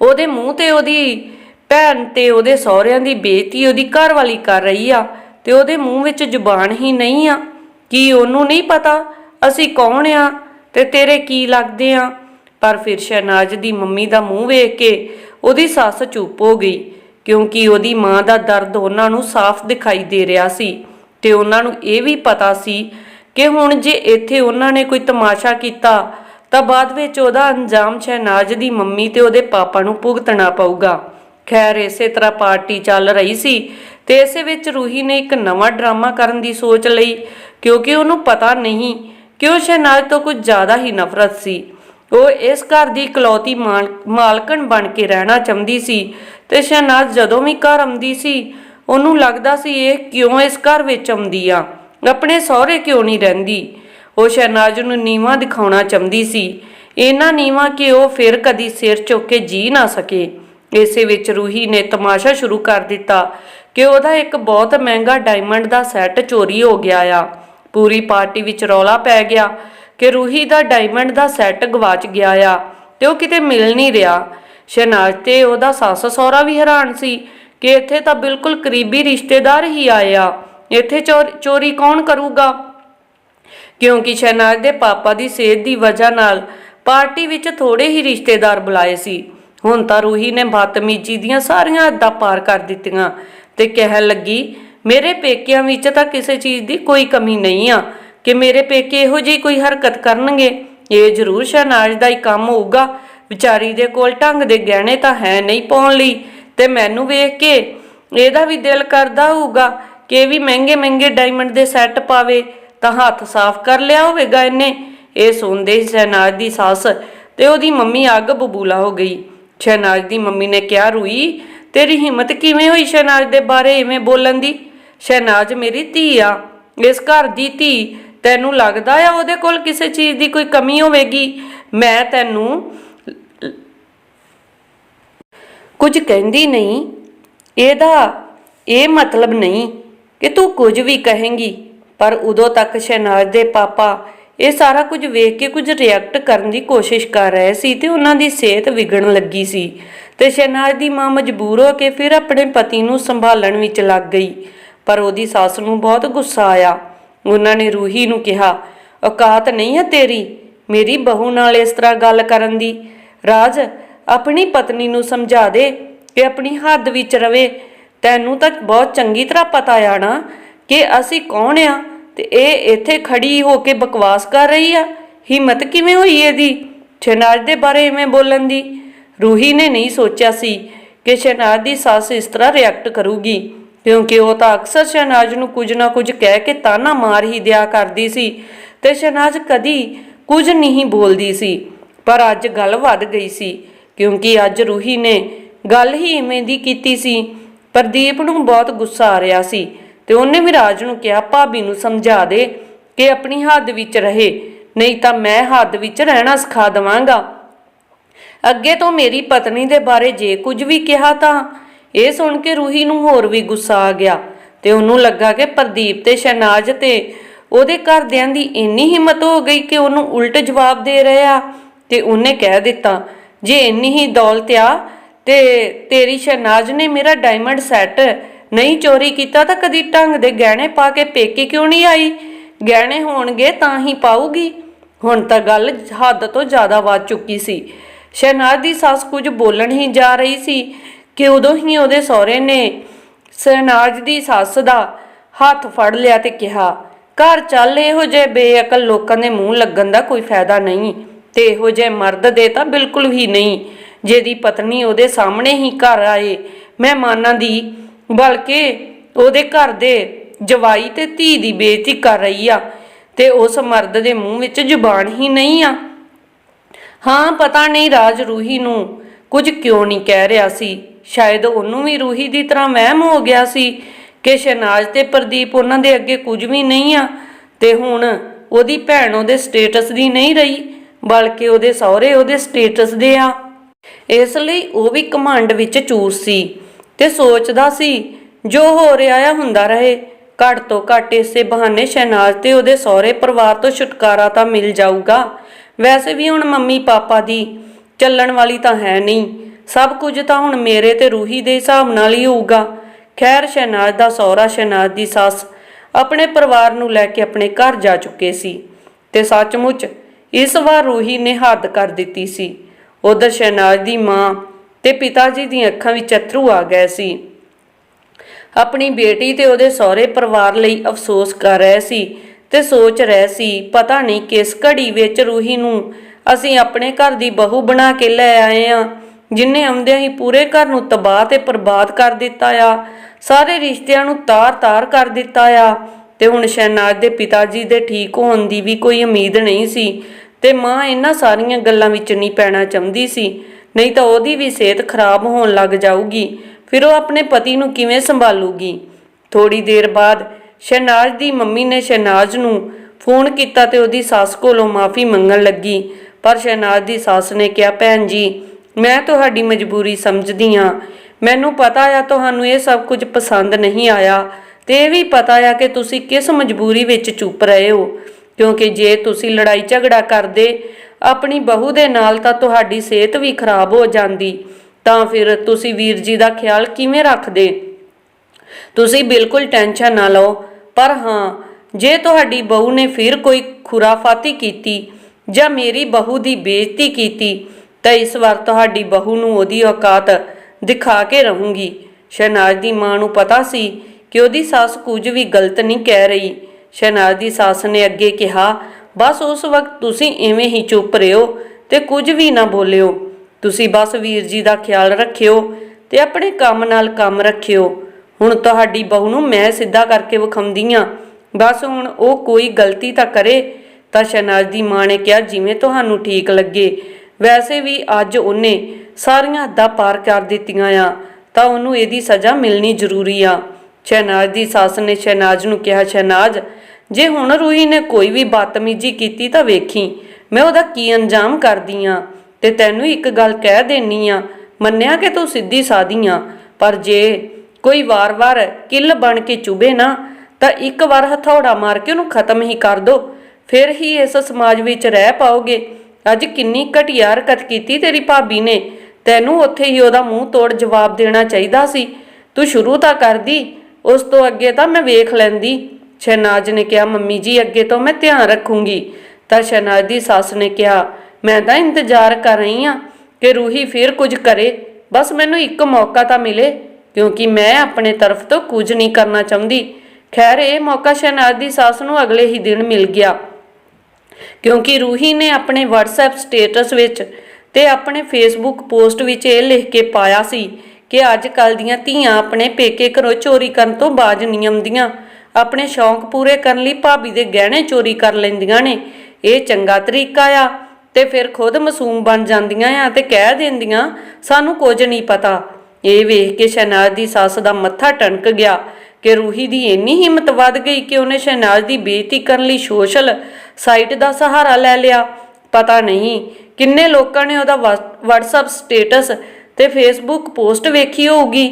ਉਹਦੇ ਮੂੰਹ ਤੇ ਉਹਦੀ ਭੈਣ ਤੇ ਉਹਦੇ ਸਹੁਰਿਆਂ ਦੀ ਬੇਇੱਜ਼ਤੀ ਉਹਦੀ ਘਰਵਾਲੀ ਕਰ ਰਹੀ ਆ ਤੇ ਉਹਦੇ ਮੂੰਹ ਵਿੱਚ ਜ਼ੁਬਾਨ ਹੀ ਨਹੀਂ ਆ। ਕੀ ਉਹਨੂੰ ਨਹੀਂ ਪਤਾ? ਅਸੀਂ ਕੌਣ ਆ? ਤੇ ਤੇਰੇ ਕੀ ਲੱਗਦੇ ਆ? ਪਰ ਫਿਰ ਸ਼ਹਿਨਾਜ਼ ਦੀ ਮੰਮੀ ਦਾ ਮੂੰਹ ਵੇਖ ਕੇ ਉਹਦੀ ਸੱਸ ਚੁੱਪ ਹੋ ਗਈ, ਕਿਉਂਕਿ ਉਹਦੀ ਮਾਂ ਦਾ ਦਰਦ ਉਹਨਾਂ ਨੂੰ ਸਾਫ਼ ਦਿਖਾਈ ਦੇ ਰਿਹਾ ਸੀ ਤੇ ਉਹਨਾਂ ਨੂੰ ਇਹ ਵੀ ਪਤਾ ਸੀ ਕਿ ਹੁਣ ਜੇ ਇੱਥੇ ਉਹਨਾਂ ਨੇ ਕੋਈ ਤਮਾਸ਼ਾ ਕੀਤਾ, ਤਾਂ ਬਾਅਦ ਵਿੱਚ ਉਹਦਾ ਅੰਜਾਮ ਸ਼ਹਿਨਾਜ਼ ਦੀ ਮੰਮੀ ਤੇ ਉਹਦੇ ਪਾਪਾ ਨੂੰ ਭੁਗਤਣਾ ਪਊਗਾ। ਖੈਰ, ਇਸੇ ਤਰ੍ਹਾਂ ਪਾਰਟੀ ਚੱਲ ਰਹੀ ਸੀ ਤੇ ਇਸੇ ਵਿੱਚ ਰੂਹੀ ਨੇ ਇੱਕ ਨਵਾਂ ਡਰਾਮਾ ਕਰਨ ਦੀ ਸੋਚ ਲਈ, ਕਿਉਂਕਿ ਉਹਨੂੰ ਪਤਾ ਨਹੀਂ ਕਿ ਉਹ ਸ਼ਹਿਨਾਜ਼ ਤੋਂ ਕੁਝ ਜ਼ਿਆਦਾ ਹੀ ਨਫ਼ਰਤ ਸੀ। ਉਹ ਇਸ ਘਰ ਦੀ ਇਕਲੌਤੀ ਮਾਲ- ਮਾਲਕਣ ਬਣ ਕੇ ਰਹਿਣਾ ਚਾਹੁੰਦੀ ਸੀ ਤੇ ਸ਼ਹਿਨਾਜ਼ ਜਦੋਂ ਵੀ ਘਰ ਆਉਂਦੀ ਸੀ, ਉਹਨੂੰ ਲੱਗਦਾ ਸੀ ਇਹ ਕਿਉਂ ਇਸ ਘਰ ਵਿੱਚ ਆਉਂਦੀ ਆ? ਆਪਣੇ ਸਹੁਰੇ ਕਿਉਂ ਨਹੀਂ ਰਹਿੰਦੀ? ਉਹ ਸ਼ਹਿਨਾਜ਼ ਨੂੰ ਨੀਵਾ ਦਿਖਾਉਣਾ ਚਾਹੁੰਦੀ ਸੀ। ਇਹਨਾਂ ਨੀਵਾ ਕਿ ਉਹ ਫਿਰ ਕਦੀ ਸਿਰ ਚੁੱਕ ਕੇ ਜੀ ਨਾ ਸਕੇ। ਇਸੇ ਵਿੱਚ ਰੂਹੀ ਨੇ ਤਮਾਸ਼ਾ ਸ਼ੁਰੂ ਕਰ ਦਿੱਤਾ ਕਿ ਉਹਦਾ ਇੱਕ ਬਹੁਤ ਮਹਿੰਗਾ ਡਾਇਮੰਡ ਦਾ ਸੈੱਟ ਚੋਰੀ ਹੋ ਗਿਆ ਆ। ਪੂਰੀ ਪਾਰਟੀ ਵਿੱਚ ਰੌਲਾ ਪੈ ਗਿਆ ਕਿ ਰੂਹੀ ਦਾ ਡਾਇਮੰਡ ਦਾ ਸੈੱਟ ਗਵਾਚ ਗਿਆ ਆ ਤੇ ਉਹ ਕਿਤੇ ਮਿਲ ਨਹੀਂ ਰਿਹਾ। ਸ਼ਹਿਨਾਜ਼ ਤੇ ਉਹਦਾ ਸੱਸ ਸਹੁਰਾ ਵੀ ਹੈਰਾਨ ਸੀ ਕਿ ਇੱਥੇ ਤਾਂ ਬਿਲਕੁਲ ਕਰੀਬੀ ਰਿਸ਼ਤੇਦਾਰ ਹੀ ਆਇਆ ਇੱਥੇ ਚੋਰ- ਚੋਰੀ ਕੌਣ ਕਰੂਗਾ? ਕਿਉਂਕਿ ਸ਼ਹਿਨਾਜ਼ ਦੇ ਪਾਪਾ ਦੀ ਸਿਹਤ ਦੀ ਵਜ੍ਹਾ ਨਾਲ ਪਾਰਟੀ ਵਿੱਚ ਥੋੜੇ ਹੀ ਰਿਸ਼ਤੇਦਾਰ ਬੁਲਾਏ ਸੀ। ਹੁਣ ਤਾਂ ਰੂਹੀ ਨੇ ਬਦਤਮੀਜੀ ਦੀਆਂ ਸਾਰੀਆਂ ਹੱਦਾਂ ਪਾਰ ਕਰ ਦਿੱਤੀਆਂ ਤੇ ਕਹਿਣ ਲੱਗੀ, ਮੇਰੇ ਪੇਕਿਆਂ ਵਿੱਚ ਤਾਂ ਕਿਸੇ ਚੀਜ਼ ਦੀ ਕੋਈ ਕਮੀ ਨਹੀਂ ਆ। ਕਿ ਮੇਰੇ ਪੇਕੇ ਇਹੋ ਜਿਹੀ ਕੋਈ ਹਰਕਤ ਕਰਨਗੇ? ਇਹ ਜ਼ਰੂਰ ਸ਼ਹਿਨਾਜ਼ ਦਾ ਹੀ ਕੰਮ ਹੋਊਗਾ। ਵਿਚਾਰੀ ਦੇ ਕੋਲ ਢੰਗ ਦੇ ਗਹਿਣੇ ਤਾਂ ਹੈ ਨਹੀਂ ਪਾਉਣ ਲਈ। ਤੇ ਮੈਨੂੰ ਵੇਖ ਕੇ ਇਹਦਾ ਵੀ ਦਿਲ ਕਰਦਾ ਹੋਊਗਾ ਕਿ ਵੀ ਮਹਿੰਗੇ ਮਹਿੰਗੇ ਡਾਇਮੰਡ ਦੇ ਸੈੱਟ ਪਾਵੇ। ਤਾਂ ਹੱਥ ਸਾਫ਼ ਕਰ ਲਿਆ ਹੋਵੇਗਾ ਇਹਨੇ। ਇਹ ਸੁਣਦੇ ਹੀ ਸ਼ਹਿਨਾਜ਼ ਦੀ ਸੱਸ ਤੇ ਉਹਦੀ ਮੰਮੀ ਅੱਗ ਬਬੂਲਾ ਹੋ ਗਈ। ਸ਼ਹਿਨਾਜ਼ ਦੀ ਮੰਮੀ ਨੇ ਕਿਹਾ, ਰੂਈ, ਤੇਰੀ ਹਿੰਮਤ ਕਿਵੇਂ ਹੋਈ ਸ਼ਹਿਨਾਜ਼ ਦੇ ਬਾਰੇ ਇਵੇਂ ਬੋਲਣ ਦੀ? ਸ਼ਹਿਨਾਜ਼ ਮੇਰੀ ਧੀ ਆ, ਇਸ ਘਰ ਦੀ ਧੀ। ਤੈਨੂੰ ਲੱਗਦਾ ਆ ਉਹਦੇ ਕੋਲ ਕਿਸੇ ਚੀਜ਼ ਦੀ ਕੋਈ ਕਮੀ ਹੋਵੇਗੀ? ਮੈਂ ਤੈਨੂੰ ਕੁਝ ਕਹਿੰਦੀ ਨਹੀਂ। ਇਹਦਾ ਇਹ ਮਤਲਬ ਨਹੀਂ ਕਿ ਤੂੰ ਕੁਝ ਵੀ ਕਹੇਂਗੀ। ਪਰ ਉਦੋਂ ਤੱਕ ਸ਼ਹਿਨਾਜ਼ ਦੇ ਪਾਪਾ ਇਹ ਸਾਰਾ ਕੁਝ ਵੇਖ ਕੇ ਕੁਝ ਰਿਐਕਟ ਕਰਨ ਦੀ ਕੋਸ਼ਿਸ਼ ਕਰ ਰਹੇ ਸੀ ਤੇ ਉਹਨਾਂ ਦੀ ਸਿਹਤ ਵਿਗੜਨ ਲੱਗੀ ਸੀ ਤੇ ਸ਼ਹਿਨਾਜ਼ ਦੀ ਮਾਂ ਮਜਬੂਰ ਹੋ ਕੇ ਫਿਰ ਆਪਣੇ ਪਤੀ ਨੂੰ ਸੰਭਾਲਣ ਵਿੱਚ ਲੱਗ ਗਈ। ਪਰ ਉਹਦੀ ਸੱਸ ਨੂੰ ਬਹੁਤ ਗੁੱਸਾ ਆਇਆ। ਉਹਨਾਂ ਨੇ ਰੂਹੀ ਨੂੰ ਕਿਹਾ, ਔਕਾਤ ਨਹੀਂ ਹੈ ਤੇਰੀ, ਮੇਰੀ ਬਹੂ ਨਾਲ ਇਸ ਤਰ੍ਹਾਂ ਗੱਲ ਕਰਨ ਦੀ। ਰਾਜ, ਆਪਣੀ ਪਤਨੀ ਨੂੰ ਸਮਝਾ ਦੇ ਕਿ ਆਪਣੀ ਹੱਦ ਵਿੱਚ ਰਵੇ। ਤੈਨੂੰ ਤਾਂ ਬਹੁਤ ਚੰਗੀ ਤਰ੍ਹਾਂ ਪਤਾ ਆ ਨਾ ਕਿ ਅਸੀਂ ਕੌਣ ਆ ਤੇ ਇਹ ਇੱਥੇ ਖੜੀ ਹੋ ਕੇ ਬਕਵਾਸ ਕਰ ਰਹੀ ਆ? ਹਿੰਮਤ ਕਿਵੇਂ ਹੋਈ ਇਹਦੀ? ਸ਼ਹਿਨਾਜ਼ ਦੇ ਬਾਰੇ ਇਵੇਂ ਬੋਲਣ ਦੀ? ਰੂਹੀ ਨੇ ਨਹੀਂ ਸੋਚਿਆ ਸੀ ਕਿ ਸ਼ਹਿਨਾਜ਼ ਦੀ ਸੱਸ ਇਸ ਤਰ੍ਹਾਂ ਰਿਐਕਟ ਕਰੂਗੀ, ਕਿਉਂਕਿ ਉਹ ਤਾਂ ਅਕਸਰ ਸ਼ਹਿਨਾਜ਼ ਨੂੰ ਕੁਝ ਨਾ ਕੁਝ ਕਹਿ ਕੇ ਤਾਨਾ ਮਾਰ ਹੀ ਦਿਆ ਕਰਦੀ ਸੀ ਤੇ ਸ਼ਹਿਨਾਜ਼ ਕਦੀ ਕੁਝ ਨਹੀਂ ਬੋਲਦੀ ਸੀ। ਪਰ ਅੱਜ ਗੱਲ ਵੱਧ ਗਈ ਸੀ, ਕਿਉਂਕਿ ਅੱਜ ਰੂਹੀ ਨੇ ਗੱਲ ਹੀ ਇਵੇਂ ਦੀ ਕੀਤੀ ਸੀ। ਪ੍ਰਦੀਪ ਨੂੰ ਬਹੁਤ ਗੁੱਸਾ ਆ ਰਿਹਾ ਸੀ। ਤੇ ਉਹਨੇ ਵੀ ਰਾਜ ਨੂੰ ਕਿਹਾ, ਭਾਬੀ ਨੂੰ ਸਮਝਾ ਦੇ ਕਿ ਆਪਣੀ ਹੱਦ ਵਿੱਚ ਰਹੇ, ਨਹੀਂ ਤਾਂ ਮੈਂ ਹੱਦ ਵਿੱਚ ਰਹਿਣਾ ਸਿਖਾ ਦਵਾਂਗਾ। ਅੱਗੇ ਤੋਂ ਮੇਰੀ ਪਤਨੀ ਦੇ ਬਾਰੇ ਜੇ ਕੁਝ ਵੀ ਕਿਹਾ ਤਾਂ ਇਹ ਸੁਣ ਕੇ ਰੂਹੀ ਨੂੰ ਹੋਰ ਵੀ ਗੁੱਸਾ ਆ ਗਿਆ ਤੇ ਉਹਨੂੰ ਲੱਗਾ ਕਿ ਪ੍ਰਦੀਪ ਤੇ ਸ਼ਹਿਨਾਜ਼ ਤੇ ਉਹਦੇ ਘਰਦਿਆਂ ਦੀ ਇੰਨੀ ਹਿੰਮਤ ਹੋ ਗਈ ਕਿ ਉਹਨੂੰ ਉਲਟ ਜਵਾਬ ਦੇ ਰਿਹਾ ਤੇ ਉਹਨੇ ਕਹਿ ਦਿੱਤਾ, ਜੇ ਇੰਨੀ ਹੀ ਦੌਲਤ ਆ ਤੇ ਤੇਰੀ ਸ਼ਹਿਨਾਜ਼ ਨੇ ਮੇਰਾ ਡਾਇਮੰਡ ਸੈੱਟ ਨਹੀਂ ਚੋਰੀ ਕੀਤਾ ਤਾਂ ਕਦੀ ਢੰਗ ਦੇ ਗਹਿਣੇ ਪਾ ਕੇ ਪੇਕੇ ਕਿਉਂ ਨਹੀਂ ਆਈ? ਗਹਿਣੇ ਹੋਣਗੇ ਤਾਂ ਹੀ ਪਾਊਗੀ। ਹੁਣ ਤਾਂ ਗੱਲ ਹੱਦ ਤੋਂ ਜ਼ਿਆਦਾ ਵੱਧ ਚੁੱਕੀ ਸੀ। ਸ਼ਹਿਨਾਜ਼ ਦੀ ਸੱਸ ਕੁਝ ਬੋਲਣ ਹੀ ਜਾ ਰਹੀ ਸੀ ਕਿ ਉਦੋਂ ਹੀ ਉਹਦੇ ਸਹੁਰੇ ਨੇ ਸ਼ਹਿਨਾਜ਼ ਦੀ ਸੱਸ ਦਾ ਹੱਥ ਫੜ ਲਿਆ ਤੇ ਕਿਹਾ, ਘਰ ਚੱਲ, ਇਹੋ ਜਿਹੇ ਬੇਅਕਲ ਲੋਕਾਂ ਦੇ ਮੂੰਹ ਲੱਗਣ ਦਾ ਕੋਈ ਫਾਇਦਾ ਨਹੀਂ ਤੇ ਇਹੋ ਜਿਹੇ ਮਰਦ ਦੇ ਤਾਂ ਬਿਲਕੁਲ ਵੀ ਨਹੀਂ। ਜਿਹਦੀ ਪਤਨੀ ਉਹਦੇ ਸਾਹਮਣੇ ਹੀ ਘਰ ਆਏ, ਮਹਿਮਾਨਾਂ ਦੀ ਬਲਕਿ ਉਹਦੇ ਘਰ ਦੇ ਜਵਾਈ ਤੇ ਧੀ ਦੀ ਬੇਇੱਜ਼ਤੀ ਕਰ ਰਹੀ ਆ ਤੇ ਉਸ ਮਰਦ ਦੇ ਮੂੰਹ ਵਿੱਚ ਜ਼ੁਬਾਨ ਹੀ ਨਹੀਂ ਆ। ਹਾਂ, ਪਤਾ ਨਹੀਂ ਰਾਜ ਰੂਹੀ ਨੂੰ ਕੁਝ ਕਿਉਂ ਨਹੀਂ ਕਹਿ ਰਿਹਾ ਸੀ। ਸ਼ਾਇਦ ਉਹਨੂੰ ਵੀ ਰੂਹੀ ਦੀ ਤਰ੍ਹਾਂ ਵਹਿਮ ਹੋ ਗਿਆ ਸੀ ਕਿ ਸ਼ਨਾਜ਼ ਤੇ ਪ੍ਰਦੀਪ ਉਹਨਾਂ ਦੇ ਅੱਗੇ ਕੁਝ ਵੀ ਨਹੀਂ ਆ ਤੇ ਹੁਣ ਉਹਦੀ ਭੈਣ ਉਹਦੇ ਸਟੇਟਸ ਦੀ ਨਹੀਂ ਰਹੀ, ਬਲਕਿ ਉਹਦੇ ਸਹੁਰੇ ਉਹਦੇ ਸਟੇਟਸ ਦੇ ਆ। ਇਸ ਲਈ ਉਹ ਵੀ ਘਮੰਡ ਵਿੱਚ ਚੂਰ ਸੀ। ਤੇ ਸੋਚਦਾ ਸੀ, ਜੋ ਹੋ ਰਿਹਾ ਆ ਹੁੰਦਾ ਰਹੇ। ਘੱਟ ਤੋਂ ਘੱਟ ਇਸੇ ਬਹਾਨੇ ਸ਼ਹਿਨਾਜ਼ ਤੇ ਉਹਦੇ ਸਹੁਰੇ ਪਰਿਵਾਰ ਤੋਂ ਛੁਟਕਾਰਾ ਤਾਂ ਮਿਲ ਜਾਊਗਾ। ਵੈਸੇ ਵੀ ਹੁਣ ਮੰਮੀ ਪਾਪਾ ਦੀ ਚੱਲਣ ਵਾਲੀ ਤਾਂ ਹੈ ਨਹੀਂ। ਸਭ ਕੁਝ ਤਾਂ ਹੁਣ ਮੇਰੇ ਤੇ ਰੂਹੀ ਦੇ ਹਿਸਾਬ ਨਾਲ ਹੀ ਹੋਊਗਾ। ਖੈਰ ਸ਼ਹਿਨਾਜ਼ ਦਾ ਸਹੁਰਾ ਸ਼ਹਿਨਾਜ਼ ਦੀ ਸੱਸ ਆਪਣੇ ਪਰਿਵਾਰ ਨੂੰ ਲੈ ਕੇ ਆਪਣੇ ਘਰ ਜਾ ਚੁੱਕੇ ਸੀ ਤੇ ਸੱਚਮੁੱਚ ਇਸ ਵਾਰ ਰੂਹੀ ਨੇ ਹੱਦ ਕਰ ਦਿੱਤੀ ਸੀ। ਉਧਰ ਸ਼ਹਿਨਾਜ਼ ਦੀ ਮਾਂ ਤੇ ਪਿਤਾ ਜੀ ਦੀਆਂ ਅੱਖਾਂ ਵਿੱਚ ਅਥਰੂ ਆ ਗਏ ਸੀ। ਆਪਣੀ ਬੇਟੀ ਤੇ ਉਹਦੇ ਸਹੁਰੇ ਪਰਿਵਾਰ ਲਈ ਅਫਸੋਸ ਕਰ ਰਹੇ ਸੀ ਤੇ ਸੋਚ ਰਹੇ ਸੀ, ਪਤਾ ਨਹੀਂ ਕਿਸ ਘੜੀ ਵਿੱਚ ਰੂਹੀ ਨੂੰ ਅਸੀਂ ਆਪਣੇ ਘਰ ਦੀ ਬਹੂ ਬਣਾ ਕੇ ਲੈ ਆਏ ਆ ਜਿਨੇ ਆਉਂਦਿਆਂ ਹੀ ਪੂਰੇ ਘਰ ਨੂੰ ਤਬਾਹ ਤੇ ਬਰਬਾਦ ਕਰ ਦਿੱਤਾ ਆ, ਸਾਰੇ ਰਿਸ਼ਤਿਆਂ ਨੂੰ ਤਾਰ-ਤਾਰ ਕਰ ਦਿੱਤਾ ਆ ਤੇ ਹੁਣ ਸ਼ਹਿਨਾਜ਼ ਦੇ ਪਿਤਾ ਜੀ ਦੇ ਠੀਕ ਹੋਣ ਦੀ ਵੀ ਕੋਈ ਉਮੀਦ ਨਹੀਂ ਸੀ ਤੇ ਮਾਂ ਇਹਨਾਂ ਸਾਰੀਆਂ ਗੱਲਾਂ ਵਿੱਚ ਨਹੀਂ ਪੈਣਾ ਚਾਹੁੰਦੀ ਸੀ। ਨਹੀਂ ਤਾਂ ਉਹਦੀ ਵੀ ਸਿਹਤ ਖਰਾਬ ਹੋਣ ਲੱਗ ਜਾਊਗੀ। ਫਿਰ ਉਹ ਆਪਣੇ ਪਤੀ ਨੂੰ ਕਿਵੇਂ ਸੰਭਾਲੂਗੀ? ਥੋੜੀ ਦੇਰ ਬਾਅਦ ਸ਼ਹਿਨਾਜ਼ ਦੀ ਮੰਮੀ ਨੇ ਸ਼ਹਿਨਾਜ਼ ਨੂੰ ਫੋਨ ਕੀਤਾ ਤੇ ਉਹਦੀ ਸੱਸ ਕੋਲੋਂ ਮਾਫੀ ਮੰਗਣ ਲੱਗੀ। ਪਰ ਸ਼ਹਿਨਾਜ਼ ਦੀ ਸੱਸ ਨੇ ਕਿਹਾ, ਭੈਣ ਜੀ, ਮੈਂ ਤੁਹਾਡੀ ਮਜਬੂਰੀ ਸਮਝਦੀ ਹਾਂ। ਮੈਨੂੰ ਪਤਾ ਆ ਤੁਹਾਨੂੰ ਇਹ ਸਭ ਕੁਝ ਪਸੰਦ ਨਹੀਂ ਆਇਆ ਤੇ ਇਹ ਵੀ ਪਤਾ ਆ ਕਿ ਤੁਸੀਂ ਕਿਸ ਮਜਬੂਰੀ ਵਿੱਚ ਚੁੱਪ ਰਹੇ ਹੋ। ਕਿਉਂਕਿ ਜੇ ਤੁਸੀਂ ਲੜਾਈ ਝਗੜਾ ਕਰਦੇ ਆਪਣੀ ਬਹੂ ਦੇ ਨਾਲ ਤਾਂ ਤੁਹਾਡੀ ਸਿਹਤ ਵੀ ਖਰਾਬ ਹੋ ਜਾਂਦੀ। ਤਾਂ ਫਿਰ ਤੁਸੀਂ ਵੀਰ ਜੀ ਦਾ ਖਿਆਲ ਕਿਵੇਂ ਰੱਖਦੇ? ਤੁਸੀਂ ਬਿਲਕੁਲ ਟੈਨਸ਼ਨ ਨਾ ਲਓ। ਪਰ ਹਾਂ, ਜੇ ਤੁਹਾਡੀ ਬਹੂ ਨੇ ਫਿਰ ਕੋਈ ਖੁਰਾਫਾਤੀ ਕੀਤੀ ਜਾਂ ਮੇਰੀ ਬਹੂ ਦੀ ਬੇਇੱਜ਼ਤੀ ਕੀਤੀ, ਤਾਂ ਇਸ ਵਾਰ ਤੁਹਾਡੀ ਬਹੂ ਨੂੰ ਉਹਦੀ ਔਕਾਤ ਦਿਖਾ ਕੇ ਰਹੂੰਗੀ। ਸ਼ਹਿਨਾਜ਼ ਦੀ ਮਾਂ ਨੂੰ ਪਤਾ ਸੀ ਕਿ ਉਹਦੀ ਸੱਸ ਕੁਝ ਵੀ ਗਲਤ ਨਹੀਂ ਕਹਿ ਰਹੀ। ਸ਼ਹਿਨਾਜ਼ ਦੀ ਸੱਸ ਨੇ ਅੱਗੇ ਕਿਹਾ ਬਸ ਉਸ ਵਕਤ ਤੁਸੀਂ ਐਵੇਂ ਹੀ ਚੁੱਪ ਰਹੋ ਤੇ ਕੁਝ ਵੀ ਨਾ ਬੋਲਿਓ। ਤੁਸੀਂ ਬਸ ਵੀਰ ਜੀ ਦਾ ਖਿਆਲ ਰੱਖਿਓ ਤੇ ਆਪਣੇ ਕੰਮ ਨਾਲ ਕੰਮ ਰੱਖਿਓ। ਹੁਣ ਤੁਹਾਡੀ ਬਹੂ ਨੂੰ ਮੈਂ ਸਿੱਧਾ ਕਰਕੇ ਵਿਖਾਉਂਦੀ ਆ ਬਸ ਹੁਣ ਉਹ ਕੋਈ ਗਲਤੀ ਤਾਂ ਕਰੇ ਤਾਂ ਸ਼ਹਿਨਾਜ਼ ਦੀ ਮਾਂ ਨੇ ਕਿਹਾ, ਜਿਵੇਂ ਤੁਹਾਨੂੰ ਠੀਕ ਲੱਗੇ। ਵੈਸੇ ਵੀ ਅੱਜ ਉਹਨੇ ਸਾਰੀਆਂ ਹੱਦਾਂ ਪਾਰ ਕਰ ਦਿੱਤੀਆਂ ਆ, ਤਾਂ ਉਹਨੂੰ ਇਹਦੀ ਸਜ਼ਾ ਮਿਲਣੀ ਜ਼ਰੂਰੀ ਆ। ਸ਼ਹਿਨਾਜ਼ ਦੀ ਸੱਸ ਨੇ ਸ਼ਹਿਨਾਜ਼ ਨੂੰ ਕਿਹਾ, ਸ਼ਹਿਨਾਜ਼ ਜੇ ਹੁਣ ਰੂਹੀ ਨੇ ਕੋਈ ਵੀ ਬਦਤਮੀਜ਼ੀ ਕੀਤੀ ਤਾਂ ਵੇਖੀ, ਮੈਂ ਉਹਦਾ ਕੀ ਅੰਜਾਮ ਕਰਦੀ ਆ? ਤੇ ਤੈਨੂੰ ਇੱਕ ਗੱਲ ਕਹਿ ਦੇਣੀ ਆ, ਮੰਨਿਆ ਕਿ ਤੂੰ ਸਿੱਧੀ ਸਾਦੀ ਆ, ਪਰ ਜੇ ਕੋਈ ਵਾਰ-ਵਾਰ ਕਿੱਲ ਬਣ ਕੇ ਚੁਬੇ ਨਾ, ਤਾਂ ਇੱਕ ਵਾਰ ਹਥੌੜਾ ਮਾਰ ਕੇ ਉਹਨੂੰ ਖਤਮ ਹੀ ਕਰ ਦੋ। ਫਿਰ ਹੀ ਇਸ ਸਮਾਜ ਵਿੱਚ ਰਹਿ ਪਾਓਗੇ। ਅੱਜ ਕਿੰਨੀ ਘਟੀਆ ਹਰਕਤ ਕੀਤੀ ਤੇਰੀ ਭਾਬੀ ਨੇ। ਤੈਨੂੰ ਉੱਥੇ ਹੀ ਉਹਦਾ ਮੂੰਹ ਤੋੜ ਜਵਾਬ ਦੇਣਾ ਚਾਹੀਦਾ ਸੀ। ਤੂੰ ਸ਼ੁਰੂ ਤਾਂ ਕਰਦੀ, ਉਸ ਤੋਂ ਅੱਗੇ ਤਾਂ ਮੈਂ ਵੇਖ ਲੈਂਦੀ। ਸ਼ਹਿਨਾਜ਼ ਨੇ ਕਿਹਾ, ਮੰਮੀ ਜੀ, ਅੱਗੇ ਤੋਂ ਮੈਂ ਧਿਆਨ ਰੱਖੂੰਗੀ। ਤਾਂ ਸ਼ਹਿਨਾਜ਼ ਦੀ ਸੱਸ ਨੇ ਕਿਹਾ, ਮੈਂ ਤਾਂ ਇੰਤਜ਼ਾਰ ਕਰ ਰਹੀ ਹਾਂ ਕਿ ਰੂਹੀ ਫਿਰ ਕੁਝ ਕਰੇ। ਬਸ ਮੈਨੂੰ ਇੱਕ ਮੌਕਾ ਤਾਂ ਮਿਲੇ, ਕਿਉਂਕਿ ਮੈਂ ਆਪਣੇ ਤਰਫ ਤੋਂ ਕੁਝ ਨਹੀਂ ਕਰਨਾ ਚਾਹੁੰਦੀ। ਖੈਰ, ਇਹ ਮੌਕਾ ਸ਼ਹਿਨਾਜ਼ ਦੀ ਸੱਸ ਨੂੰ ਅਗਲੇ ਹੀ ਦਿਨ ਮਿਲ ਗਿਆ, ਕਿਉਂਕਿ ਰੂਹੀ ਨੇ ਆਪਣੇ WhatsApp ਸਟੇਟਸ ਵਿੱਚ ਤੇ ਆਪਣੇ Facebook ਪੋਸਟ ਵਿੱਚ ਇਹ ਲਿਖ ਕੇ ਪਾਇਆ ਸੀ ਕਿ ਅੱਜ ਕੱਲ ਦੀਆਂ ਧੀਆਂ ਆਪਣੇ ਪੇਕੇ ਘਰੋਂ ਚੋਰੀ ਕਰਨ ਤੋਂ ਬਾਜ ਨਹੀਂ ਆਉਂਦੀਆਂ। ਆਪਣੇ ਸ਼ੌਂਕ ਪੂਰੇ ਕਰਨ ਲਈ ਭਾਬੀ ਦੇ ਗਹਿਣੇ ਚੋਰੀ ਕਰ ਲੈਂਦੀਆਂ ਨੇ। ਇਹ ਚੰਗਾ ਤਰੀਕਾ ਆ ਤੇ ਫਿਰ ਖੁਦ ਮਾਸੂਮ ਬਣ ਜਾਂਦੀਆਂ ਆ ਤੇ ਕਹਿ ਦਿੰਦੀਆਂ, ਸਾਨੂੰ ਕੁਝ ਨਹੀਂ ਪਤਾ। ਇਹ ਵੇਖ ਕੇ ਸ਼ਹਿਨਾਜ਼ ਦੀ ਸੱਸ ਦਾ ਮੱਥਾ ਟਣਕ ਗਿਆ ਕਿ ਰੂਹੀ ਦੀ ਇੰਨੀ ਹਿੰਮਤ ਵੱਧ ਗਈ ਕਿ ਉਹਨੇ ਸ਼ਹਿਨਾਜ਼ ਦੀ ਬੇਇੱਜ਼ਤੀ ਕਰਨ ਲਈ ਸੋਸ਼ਲ ਸਾਈਟ ਦਾ ਸਹਾਰਾ ਲੈ ਲਿਆ। ਪਤਾ ਨਹੀਂ ਕਿੰਨੇ ਲੋਕਾਂ ਨੇ ਉਹਦਾ WhatsApp ਸਟੇਟਸ ਤੇ Facebook ਪੋਸਟ ਵੇਖੀ ਹੋਊਗੀ।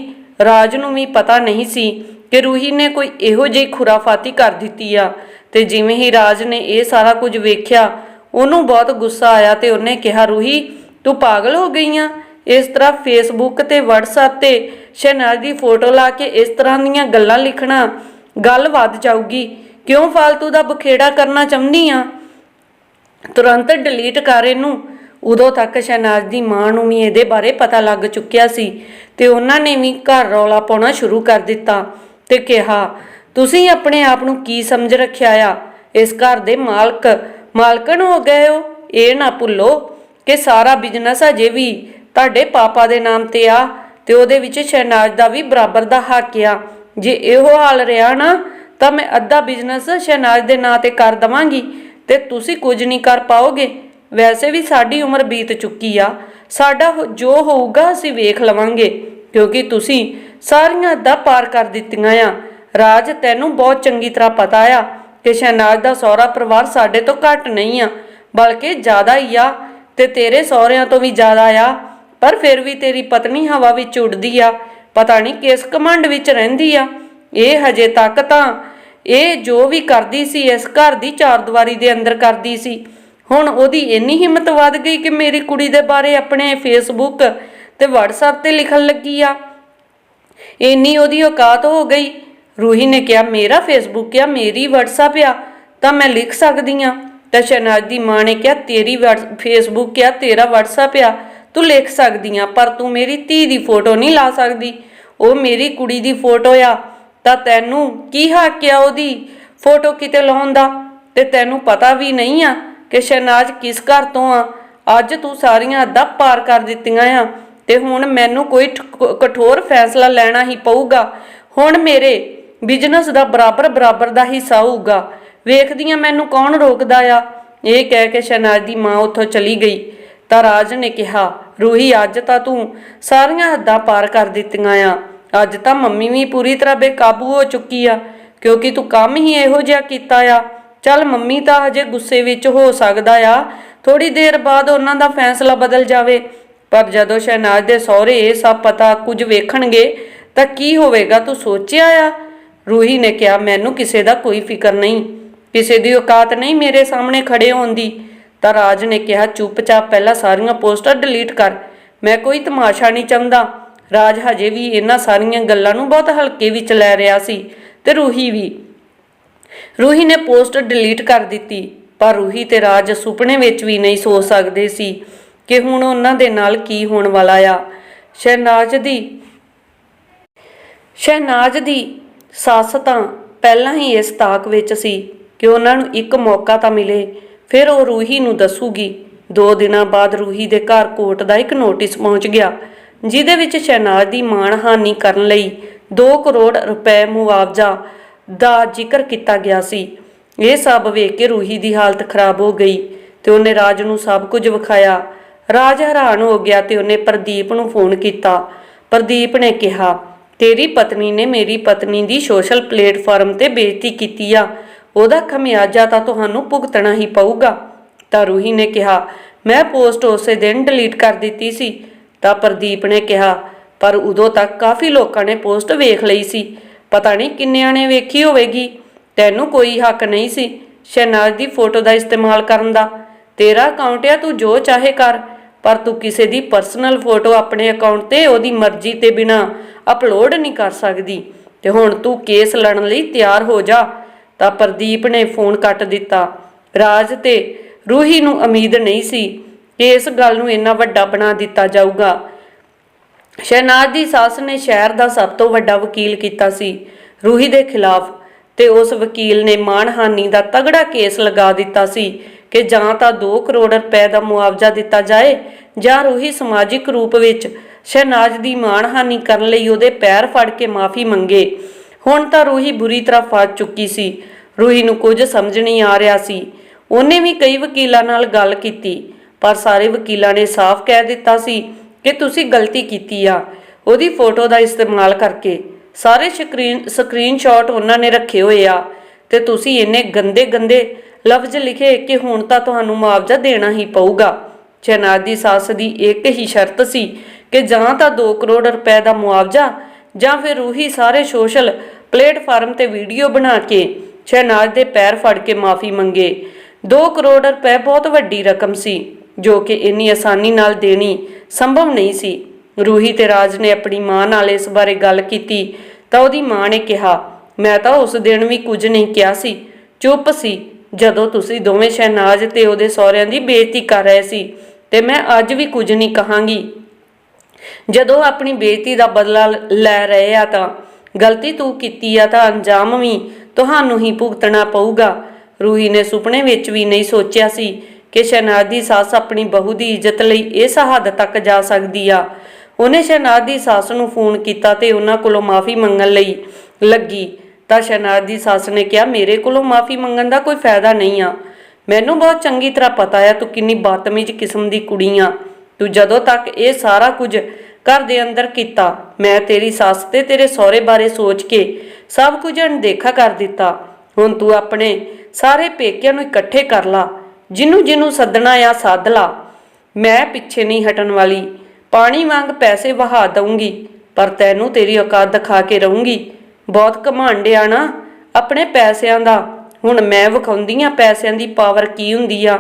ਰਾਜ ਨੂੰ ਵੀ ਪਤਾ ਨਹੀਂ ਸੀ ਕਿ ਰੂਹੀ ਨੇ ਕੋਈ ਇਹੋ ਜਿਹੀ ਖੁਰਾਫਾਤੀ ਕਰ ਦਿੱਤੀ ਆ ਤੇ ਜਿਵੇਂ ਹੀ ਰਾਜ ਨੇ ਇਹ ਸਾਰਾ ਕੁਝ ਵੇਖਿਆ, ਉਹਨੂੰ ਬਹੁਤ ਗੁੱਸਾ ਆਇਆ ਤੇ ਉਹਨੇ ਕਿਹਾ, ਰੂਹੀ, ਤੂੰ ਪਾਗਲ ਹੋ ਗਈ ਆ? ਇਸ ਤਰ੍ਹਾਂ ਫੇਸਬੁੱਕ ਤੇ, WhatsApp ਤੇ ਸ਼ਹਿਨਾਜ਼ ਦੀ ਫੋਟੋ ਲਾ ਕੇ ਇਸ ਤਰ੍ਹਾਂ ਦੀਆਂ ਗੱਲਾਂ ਲਿਖਣਾ ਗੱਲ ਵੱਧ ਜਾਊਗੀ। ਕਿਉਂ ਫालतू ਦਾ ਬਖੇੜਾ ਕਰਨਾ ਚਾਹੁੰਦੀ ਆ? ਤੁਰੰਤ ਡਿਲੀਟ ਕਰ ਇਹਨੂੰ। ਉਦੋਂ ਤੱਕ ਸ਼ਹਿਨਾਜ਼ ਦੀ ਮਾਂ ਨੂੰ ਵੀ ਇਹਦੇ ਬਾਰੇ ਪਤਾ ਲੱਗ ਚੁੱਕਿਆ ਸੀ ਤੇ ਉਹਨਾਂ ਨੇ ਵੀ ਘਰ ਰੌਲਾ ਪਾਉਣਾ ਸ਼ੁਰੂ ਕਰ ਦਿੱਤਾ। ਤੇ ਕਿਹਾ, ਤੁਸੀਂ ਆਪਣੇ ਆਪ ਨੂੰ ਕੀ ਸਮਝ ਰੱਖਿਆ ਆ? ਇਸ ਘਰ ਦੇ ਮਾਲਕ, ਮਾਲਕਣ ਹੋ ਗਏ ਹੋ? ਇਹ ਨਾ ਭੁੱਲੋ ਕਿ ਸਾਰਾ ਬਿਜ਼ਨਸ ਅਜੇ ਵੀ ਤੁਹਾਡੇ ਪਾਪਾ ਦੇ ਨਾਮ ਤੇ ਆ, ਤੇ ਉਹਦੇ ਵਿੱਚ ਸ਼ਹਿਨਾਜ਼ ਦਾ ਵੀ ਬਰਾਬਰ ਦਾ ਹੱਕ ਆ। ਜੇ ਇਹੋ ਹਾਲ ਰਿਹਾ ਨਾ, ਤਾਂ ਮੈਂ ਅੱਧਾ ਬਿਜ਼ਨਸ ਸ਼ਹਿਨਾਜ਼ ਦੇ ਨਾਂ ਤੇ ਕਰ ਦਵਾਂਗੀ, ਤੇ ਤੁਸੀਂ ਕੁਝ ਨਹੀਂ ਕਰ ਪਾਓਗੇ। ਵੈਸੇ ਵੀ ਸਾਡੀ ਉਮਰ ਬੀਤ ਚੁੱਕੀ ਆ। ਸਾਡਾ ਜੋ ਹੋਊਗਾ ਅਸੀਂ ਵੇਖ ਲਵਾਂਗੇ। ਕਿਉਂਕਿ ਤੁਸੀਂ ਸਾਰੀਆਂ ਦਾ ਪਾਰ ਕਰ ਦਿੱਤੀਆਂ ਆ। ਰਾਜ ਤੈਨੂੰ ਬਹੁਤ ਚੰਗੀ ਤਰ੍ਹਾਂ ਪਤਾ ਆ ਕਿ ਸ਼ਹਿਨਾਜ਼ ਦਾ ਸਹੁਰਾ ਪਰਿਵਾਰ ਸਾਡੇ ਤੋਂ ਘੱਟ ਨਹੀਂ ਆ, ਬਲਕਿ ਜ਼ਿਆਦਾ ਹੀ ਆ ਤੇ ਤੇਰੇ ਸਹੁਰਿਆਂ ਤੋਂ ਵੀ ਜ਼ਿਆਦਾ ਆ। ਪਰ ਫਿਰ ਵੀ ਤੇਰੀ ਪਤਨੀ ਹਵਾ ਵਿੱਚ ਉੱਡਦੀ ਆ, ਪਤਾ ਨਹੀਂ ਕਿਸ ਕਮੰਡ ਵਿੱਚ ਰਹਿੰਦੀ ਆ। ਇਹ ਹਜੇ ਤੱਕ ਤਾਂ ਇਹ ਜੋ ਵੀ ਕਰਦੀ ਸੀ, ਇਸ ਘਰ ਦੀ ਚਾਰਦੀਵਾਰੀ ਦੇ ਅੰਦਰ ਕਰਦੀ ਸੀ। ਹੁਣ ਉਹਦੀ ਇੰਨੀ ਹਿੰਮਤ ਵੱਧ ਗਈ ਕਿ ਮੇਰੀ ਕੁੜੀ ਦੇ ਬਾਰੇ ਆਪਣੇ ਫੇਸਬੁੱਕ ਤੇ WhatsApp ਤੇ ਲਿਖਣ ਲੱਗੀ ਆ। ਇੰਨੀ ਉਹਦੀ ਔਕਾਤ ਹੋ ਗਈ। ਰੂਹੀ ਨੇ ਕਿਹਾ, ਮੇਰਾ ਫੇਸਬੁੱਕ ਆ, ਮੇਰੀ WhatsApp ਆ, ਤਾਂ ਮੈਂ ਲਿਖ ਸਕਦੀ ਆ। ਤਾਂ ਸ਼ਹਿਨਾਜ਼ ਦੀ ਮਾਂ ਨੇ ਕਿਹਾ, ਤੇਰੀ ਫੇਸਬੁੱਕ ਆ, ਤੇਰਾ WhatsApp ਆ, ਤੂੰ ਲਿਖ ਸਕਦੀ ਆ, ਪਰ ਤੂੰ ਮੇਰੀ ਧੀ ਦੀ ਫੋਟੋ ਨਹੀਂ ਲਾ ਸਕਦੀ। ਉਹ ਮੇਰੀ ਕੁੜੀ ਦੀ ਫੋਟੋ ਆ, ਤਾਂ ਤੈਨੂੰ ਕੀ ਹੱਕ ਆ ਉਹਦੀ ਫੋਟੋ ਕਿਤੇ ਲਾਉਣ ਦਾ? ਤੇ ਤੈਨੂੰ ਪਤਾ ਵੀ ਨਹੀਂ ਆ ਕਿ ਸ਼ਹਿਨਾਜ਼ ਕਿਸ ਘਰ ਤੋਂ ਆ। ਅੱਜ ਤੂੰ ਸਾਰੀਆਂ ਹੱਦਾਂ ਪਾਰ ਕਰ ਦਿੱਤੀਆਂ ਆ। ਤੇ ਹੁਣ ਮੈਨੂੰ ਕੋਈ ਕਠੋਰ ਫੈਸਲਾ ਲੈਣਾ ਹੀ ਪਊਗਾ। ਹੁਣ ਮੇਰੇ ਬਿਜ਼ਨਸ ਦਾ ਬਰਾਬਰ ਬਰਾਬਰ ਦਾ ਹਿੱਸਾ ਹੋਊਗਾ। ਵੇਖਦੀਆਂ ਮੈਨੂੰ ਕੌਣ ਰੋਕਦਾ ਆ? ਇਹ ਕਹਿ ਕੇ ਸ਼ਹਿਨਾਜ਼ ਦੀ ਮਾਂ ਉੱਥੋਂ ਚਲੀ ਗਈ। ਤਾਂ ਰਾਜ ਨੇ ਕਿਹਾ, ਰੂਹੀ, ਅੱਜ ਤਾਂ ਤੂੰ ਸਾਰੀਆਂ ਹੱਦਾਂ ਪਾਰ ਕਰ ਦਿੱਤੀਆਂ ਆ। ਅੱਜ ਤਾਂ ਮੰਮੀ ਵੀ ਪੂਰੀ ਤਰ੍ਹਾਂ ਬੇਕਾਬੂ ਹੋ ਚੁੱਕੀ ਆ, ਕਿਉਂਕਿ ਤੂੰ ਕੰਮ ਹੀ ਇਹੋ ਜਿਹਾ ਕੀਤਾ ਆ। ਚੱਲ ਮੰਮੀ ਤਾਂ ਹਜੇ ਗੁੱਸੇ ਵਿੱਚ ਹੋ ਸਕਦਾ ਆ। ਥੋੜੀ ਦੇਰ ਬਾਅਦ ਉਹਨਾਂ ਦਾ ਫੈਸਲਾ ਬਦਲ ਜਾਵੇ। ਪਰ ਜਦੋਂ ਸ਼ਹਿਨਾਜ਼ ਦੇ ਸਹੁਰੇ ਇਹ ਸਭ ਪਤਾ ਕੁਝ ਵੇਖਣਗੇ, ਤਾਂ ਕੀ ਹੋਵੇਗਾ? ਤੂੰ ਸੋਚਿਆ ਆ? ਰੂਹੀ ਨੇ ਕਿਹਾ, ਮੈਨੂੰ ਕਿਸੇ ਦਾ ਕੋਈ ਫਿਕਰ ਨਹੀਂ। ਕਿਸੇ ਦੀ ਔਕਾਤ ਨਹੀਂ ਮੇਰੇ ਸਾਹਮਣੇ ਖੜੇ ਹੋਣ ਦੀ। ਤਾਂ ਰਾਜ ਨੇ ਕਿਹਾ, ਚੁੱਪਚਾਪ ਪਹਿਲਾਂ ਸਾਰੀਆਂ ਪੋਸਟਰ ਡਿਲੀਟ ਕਰ। ਮੈਂ ਕੋਈ ਤਮਾਸ਼ਾ ਨਹੀਂ ਚਾਹੁੰਦਾ। ਰਾਜ ਹਜੇ ਵੀ ਇਹਨਾਂ ਸਾਰੀਆਂ ਗੱਲਾਂ ਨੂੰ ਬਹੁਤ ਹਲਕੇ ਵਿੱਚ ਲੈ ਰਿਹਾ ਸੀ ਤੇ ਰੂਹੀ ਵੀ। ਰੂਹੀ ਨੇ ਪੋਸਟ ਡਿਲੀਟ ਕਰ ਦਿੱਤੀ, ਪਰ ਰੂਹੀ ਤੇ ਰਾਜ ਸੁਪਨੇ ਵਿੱਚ ਵੀ ਨਹੀਂ ਸੋਚ ਸਕਦੇ ਸੀ। ਕਿ ਹੁਣ ਉਹਨਾਂ ਦੇ ਨਾਲ ਕੀ ਹੋਣ ਵਾਲਾ ਆ। ਸ਼ਹਿਨਾਜ਼ ਦੀ ਸ਼ਹਿਨਾਜ਼ ਦੀ ਸੱਸ ਤਾਂ ਪਹਿਲਾਂ ਹੀ ਇਸ ਤਾਕ ਵਿੱਚ ਸੀ ਕਿ ਉਹਨਾਂ ਨੂੰ ਇੱਕ ਮੌਕਾ ਤਾਂ ਮਿਲੇ, ਫਿਰ ਉਹ ਰੂਹੀ ਨੂੰ ਦੱਸੂਗੀ। ਦੋ ਦਿਨਾਂ ਬਾਅਦ ਰੂਹੀ ਦੇ ਘਰ ਕੋਰਟ ਦਾ ਇੱਕ ਨੋਟਿਸ ਪਹੁੰਚ ਗਿਆ, ਜਿਹਦੇ ਵਿੱਚ ਸ਼ਹਿਨਾਜ਼ ਦੀ ਮਾਣਹਾਨੀ ਕਰਨ ਲਈ 2 ਕਰੋੜ ਰੁਪਏ ਮੁਆਵਜ਼ਾ ਦਾ ਜ਼ਿਕਰ ਕੀਤਾ ਗਿਆ ਸੀ। ਇਹ ਸਭ ਵੇਖ ਕੇ ਰੂਹੀ ਦੀ ਹਾਲਤ ਖਰਾਬ ਹੋ ਗਈ ਤੇ ਉਹਨੇ ਰਾਜ ਨੂੰ ਸਭ ਕੁਝ ਵਿਖਾਇਆ। ਰਾਜ ਹੈਰਾਨ ਹੋ ਗਿਆ ਤੇ ਉਹਨੇ ਪ੍ਰਦੀਪ ਨੂੰ ਫੋਨ ਕੀਤਾ। ਪ੍ਰਦੀਪ ਨੇ ਕਿਹਾ, ਤੇਰੀ ਪਤਨੀ ਨੇ ਮੇਰੀ ਪਤਨੀ ਦੀ ਸੋਸ਼ਲ ਪਲੇਟਫਾਰਮ ਤੇ ਬੇਇੱਜ਼ਤੀ ਕੀਤੀ ਆ। ਉਹਦਾ ਖਮਿਆਜਾ ਤਾਂ ਤੁਹਾਨੂੰ ਭੁਗਤਣਾ ਹੀ ਪਊਗਾ। ਤਾਂ ਰੂਹੀ ਨੇ ਕਿਹਾ, ਮੈਂ ਪੋਸਟ ਉਸੇ ਦਿਨ ਡਿਲੀਟ ਕਰ ਦਿੱਤੀ ਸੀ। ਤਾਂ ਪ੍ਰਦੀਪ ਨੇ ਕਿਹਾ, ਪਰ ਉਦੋਂ ਤੱਕ ਕਾਫੀ ਲੋਕਾਂ ਨੇ ਪੋਸਟ ਵੇਖ ਲਈ ਸੀ। ਪਤਾ ਨਹੀਂ ਕਿੰਨਿਆਂ ਨੇ ਵੇਖੀ ਹੋਵੇਗੀ। ਤੈਨੂੰ ਕੋਈ ਹੱਕ ਨਹੀਂ ਸੀ ਸ਼ਹਿਨਾਜ਼ ਦੀ ਫੋਟੋ ਦਾ ਇਸਤੇਮਾਲ ਕਰਨ ਦਾ। ਤੇਰਾ ਅਕਾਊਂਟ ਆ, ਤੂੰ ਜੋ ਚਾਹੇ ਕਰ। ਪਰ ਤੂੰ ਕਿਸੇ ਦੀ ਪਰਸਨਲ ਫੋਟੋ ਆਪਣੇ ਅਕਾਊਂਟ ਤੇ ਉਹਦੀ ਮਰਜ਼ੀ ਤੇ ਬਿਨਾ ਅਪਲੋਡ ਨਹੀਂ ਕਰ ਸਕਦੀ। ਤੇ ਹੁਣ ਤੂੰ ਕੇਸ ਲੜਨ ਲਈ ਤਿਆਰ ਹੋ ਜਾ। ਤਾਂ ਪ੍ਰਦੀਪ ਨੇ ਫੋਨ ਕੱਟ ਦਿੱਤਾ। ਰਾਜ ਤੇ ਰੂਹੀ ਨੂੰ ਉਮੀਦ ਨਹੀਂ ਸੀ ਕਿ ਇਸ ਗੱਲ ਨੂੰ ਇੰਨਾ ਵੱਡਾ ਬਣਾ ਦਿੱਤਾ ਜਾਊਗਾ। ਸ਼ਹਿਨਾਜ਼ ਦੀ ਸੱਸ ਨੇ ਸ਼ਹਿਰ ਦਾ ਸਭ ਤੋਂ ਵੱਡਾ ਵਕੀਲ ਕੀਤਾ ਸੀ, ਰੂਹੀ ਦੇ ਖਿਲਾਫ। ਤੇ ਉਸ ਵਕੀਲ ਨੇ ਮਾਣਹਾਨੀ ਦਾ ਤਗੜਾ ਕੇਸ ਲਗਾ ਦਿੱਤਾ ਸੀ ਕਿ ਜਾਂ ਤਾਂ 2 ਕਰੋੜ ਰੁਪਏ ਦਾ ਮੁਆਵਜ਼ਾ ਦਿੱਤਾ ਜਾਏ ਜਾਂ ਰੂਹੀ ਸਮਾਜਿਕ ਰੂਪ ਵਿੱਚ ਸ਼ਹਿਨਾਜ਼ ਦੀ ਮਾਣਹਾਨੀ ਕਰਨ ਲਈ ਉਹਦੇ ਪੈਰ ਫੜ ਕੇ ਮਾਫੀ ਮੰਗੇ। ਹੁਣ ਤਾਂ ਰੂਹੀ ਬੁਰੀ ਤਰ੍ਹਾਂ ਫਸ ਚੁੱਕੀ ਸੀ। ਰੂਹੀ ਨੂੰ ਕੁਝ ਸਮਝ ਨਹੀਂ ਆ ਰਿਹਾ ਸੀ। ਉਹਨੇ ਵੀ ਕਈ ਵਕੀਲਾਂ ਨਾਲ ਗੱਲ ਕੀਤੀ, ਪਰ ਸਾਰੇ ਵਕੀਲਾਂ ਨੇ ਸਾਫ਼ ਕਹਿ ਦਿੱਤਾ ਸੀ ਕਿ ਤੁਸੀਂ ਗਲਤੀ ਕੀਤੀ ਆ। ਉਹਦੀ ਫੋਟੋ ਦਾ ਇਸਤੇਮਾਲ ਕਰਕੇ ਸਾਰੇ ਸਕਰੀਨ, ਸਕਰੀਨਸ਼ਾਟ ਉਹਨਾਂ ਨੇ ਰੱਖੇ ਹੋਏ ਆ ਤੇ ਤੁਸੀਂ ਇੰਨੇ ਗੰਦੇ ਗੰਦੇ ਲਫ਼ਜ਼ ਲਿਖੇ ਕਿ ਹੁਣ ਤਾਂ ਤੁਹਾਨੂੰ ਮੁਆਵਜ਼ਾ ਦੇਣਾ ਹੀ ਪਊਗਾ। ਸ਼ਹਿਨਾਜ਼ ਦੀ ਸੱਸ ਦੀ ਇੱਕ ਹੀ ਸ਼ਰਤ ਸੀ ਕਿ ਜਾਂ ਤਾਂ 2 ਕਰੋੜ ਰੁਪਏ ਦਾ ਮੁਆਵਜ਼ਾ ਜਾਂ ਫਿਰ ਰੂਹੀ ਸਾਰੇ ਸੋਸ਼ਲ ਪਲੇਟਫਾਰਮ ਤੇ ਵੀਡੀਓ ਬਣਾ ਕੇ ਸ਼ਹਿਨਾਜ਼ ਦੇ ਪੈਰ ਫੜ ਕੇ ਮਾਫੀ ਮੰਗੇ। 2 ਕਰੋੜ ਰੁਪਏ ਬਹੁਤ ਵੱਡੀ ਰਕਮ ਸੀ, ਜੋ ਕਿ ਇੰਨੀ ਆਸਾਨੀ ਨਾਲ ਦੇਣੀ ਸੰਭਵ ਨਹੀਂ ਸੀ। ਰੂਹੀ ਤੇ ਰਾਜ ਨੇ ਆਪਣੀ ਮਾਂ ਨਾਲ ਇਸ ਬਾਰੇ ਗੱਲ ਕੀਤੀ ਤਾਂ ਉਹਦੀ ਮਾਂ ਨੇ ਕਿਹਾ, ਮੈਂ ਤਾਂ ਉਸ ਦਿਨ ਵੀ ਕੁਝ ਨਹੀਂ ਕਿਹਾ ਸੀ, ਚੁੱਪ ਸੀ। ਜਦੋਂ ਤੁਸੀਂ ਦੋਵੇਂ ਸ਼ਹਿਨਾਜ਼ ਤੇ ਉਹਦੇ ਸਹੁਰਿਆਂ ਦੀ ਬੇਇੱਜ਼ਤੀ ਕਰ ਰਹੇ ਸੀ, ਤੇ ਮੈਂ ਅੱਜ ਵੀ ਕੁਝ ਨਹੀਂ ਕਹਾਂਗੀ। ਜਦੋਂ ਆਪਣੀ ਬੇਇੱਜ਼ਤੀ ਦਾ ਬਦਲਾ ਲੈ ਰਹੇ ਆ ਤਾਂ, ਗਲਤੀ ਤੂੰ ਕੀਤੀ ਆ ਤਾਂ ਅੰਜਾਮ ਵੀ ਤੁਹਾਨੂੰ ਹੀ ਭੁਗਤਣਾ ਪਊਗਾ। ਰੂਹੀ ਨੇ ਸੁਪਨੇ ਵਿੱਚ ਵੀ ਨਹੀਂ ਸੋਚਿਆ ਸੀ ਕਿ ਸ਼ਹਿਨਾਜ਼ ਦੀ ਸੱਸ ਆਪਣੀ ਬਹੂ ਦੀ ਇੱਜ਼ਤ ਲਈ ਇਸ ਹੱਦ ਤੱਕ ਜਾ ਸਕਦੀ ਆ। ਉਹਨੇ ਸ਼ਹਿਨਾਜ਼ ਦੀ ਸੱਸ ਨੂੰ ਫੋਨ ਕੀਤਾ ਤੇ ਉਹਨਾਂ ਕੋਲੋਂ ਮਾਫੀ ਮੰਗਣ ਲਈ ਲੱਗੀ। ਤਾਂ ਸ਼ਹਿਨਾਜ਼ ਦੀ ਸੱਸ ਨੇ ਕਿਹਾ, ਮੇਰੇ ਕੋਲੋਂ ਮਾਫੀ ਮੰਗਣ ਦਾ ਕੋਈ ਫਾਇਦਾ ਨਹੀਂ ਆ। ਮੈਨੂੰ ਬਹੁਤ ਚੰਗੀ ਤਰ੍ਹਾਂ ਪਤਾ ਹੈ ਤੂੰ ਕਿੰਨੀ ਬਦਤਮੀਜ਼ ਕਿਸਮ ਦੀ ਕੁੜੀ ਆ। ਤੂੰ ਜਦੋਂ ਤੱਕ ਇਹ ਸਾਰਾ ਕੁਝ ਘਰ ਦੇ ਅੰਦਰ ਕੀਤਾ, ਮੈਂ ਤੇਰੀ ਸੱਸ ਤੇ ਤੇਰੇ ਸਹੁਰੇ ਬਾਰੇ ਸੋਚ ਕੇ ਸਭ ਕੁਝ ਅਣਦੇਖਾ ਕਰ ਦਿੱਤਾ। ਹੁਣ ਤੂੰ ਆਪਣੇ ਸਾਰੇ ਪੇਕਿਆਂ ਨੂੰ ਇਕੱਠੇ ਕਰ ਲਾ ਜਿਹਨੂੰ ਜਿਹਨੂੰ ਸੱਦਣਾ ਆ, ਸੱਦ ਲਾ। ਮੈਂ ਪਿੱਛੇ ਨਹੀਂ ਹਟਣ ਵਾਲੀ। ਪਾਣੀ ਵਾਂਗ ਪੈਸੇ ਵਹਾ ਦਊਂਗੀ, ਪਰ ਤੈਨੂੰ ਤੇਰੀ ਔਕਾਤ ਦਿਖਾ ਕੇ ਰਹੂੰਗੀ। ਬਹੁਤ ਘਮੰਡ ਆ ਨਾ ਆਪਣੇ ਪੈਸਿਆਂ ਦਾ। ਹੁਣ ਮੈਂ ਵਿਖਾਉਂਦੀ ਆ ਪੈਸਿਆਂ ਦੀ ਪਾਵਰ ਕੀ ਹੁੰਦੀ ਆ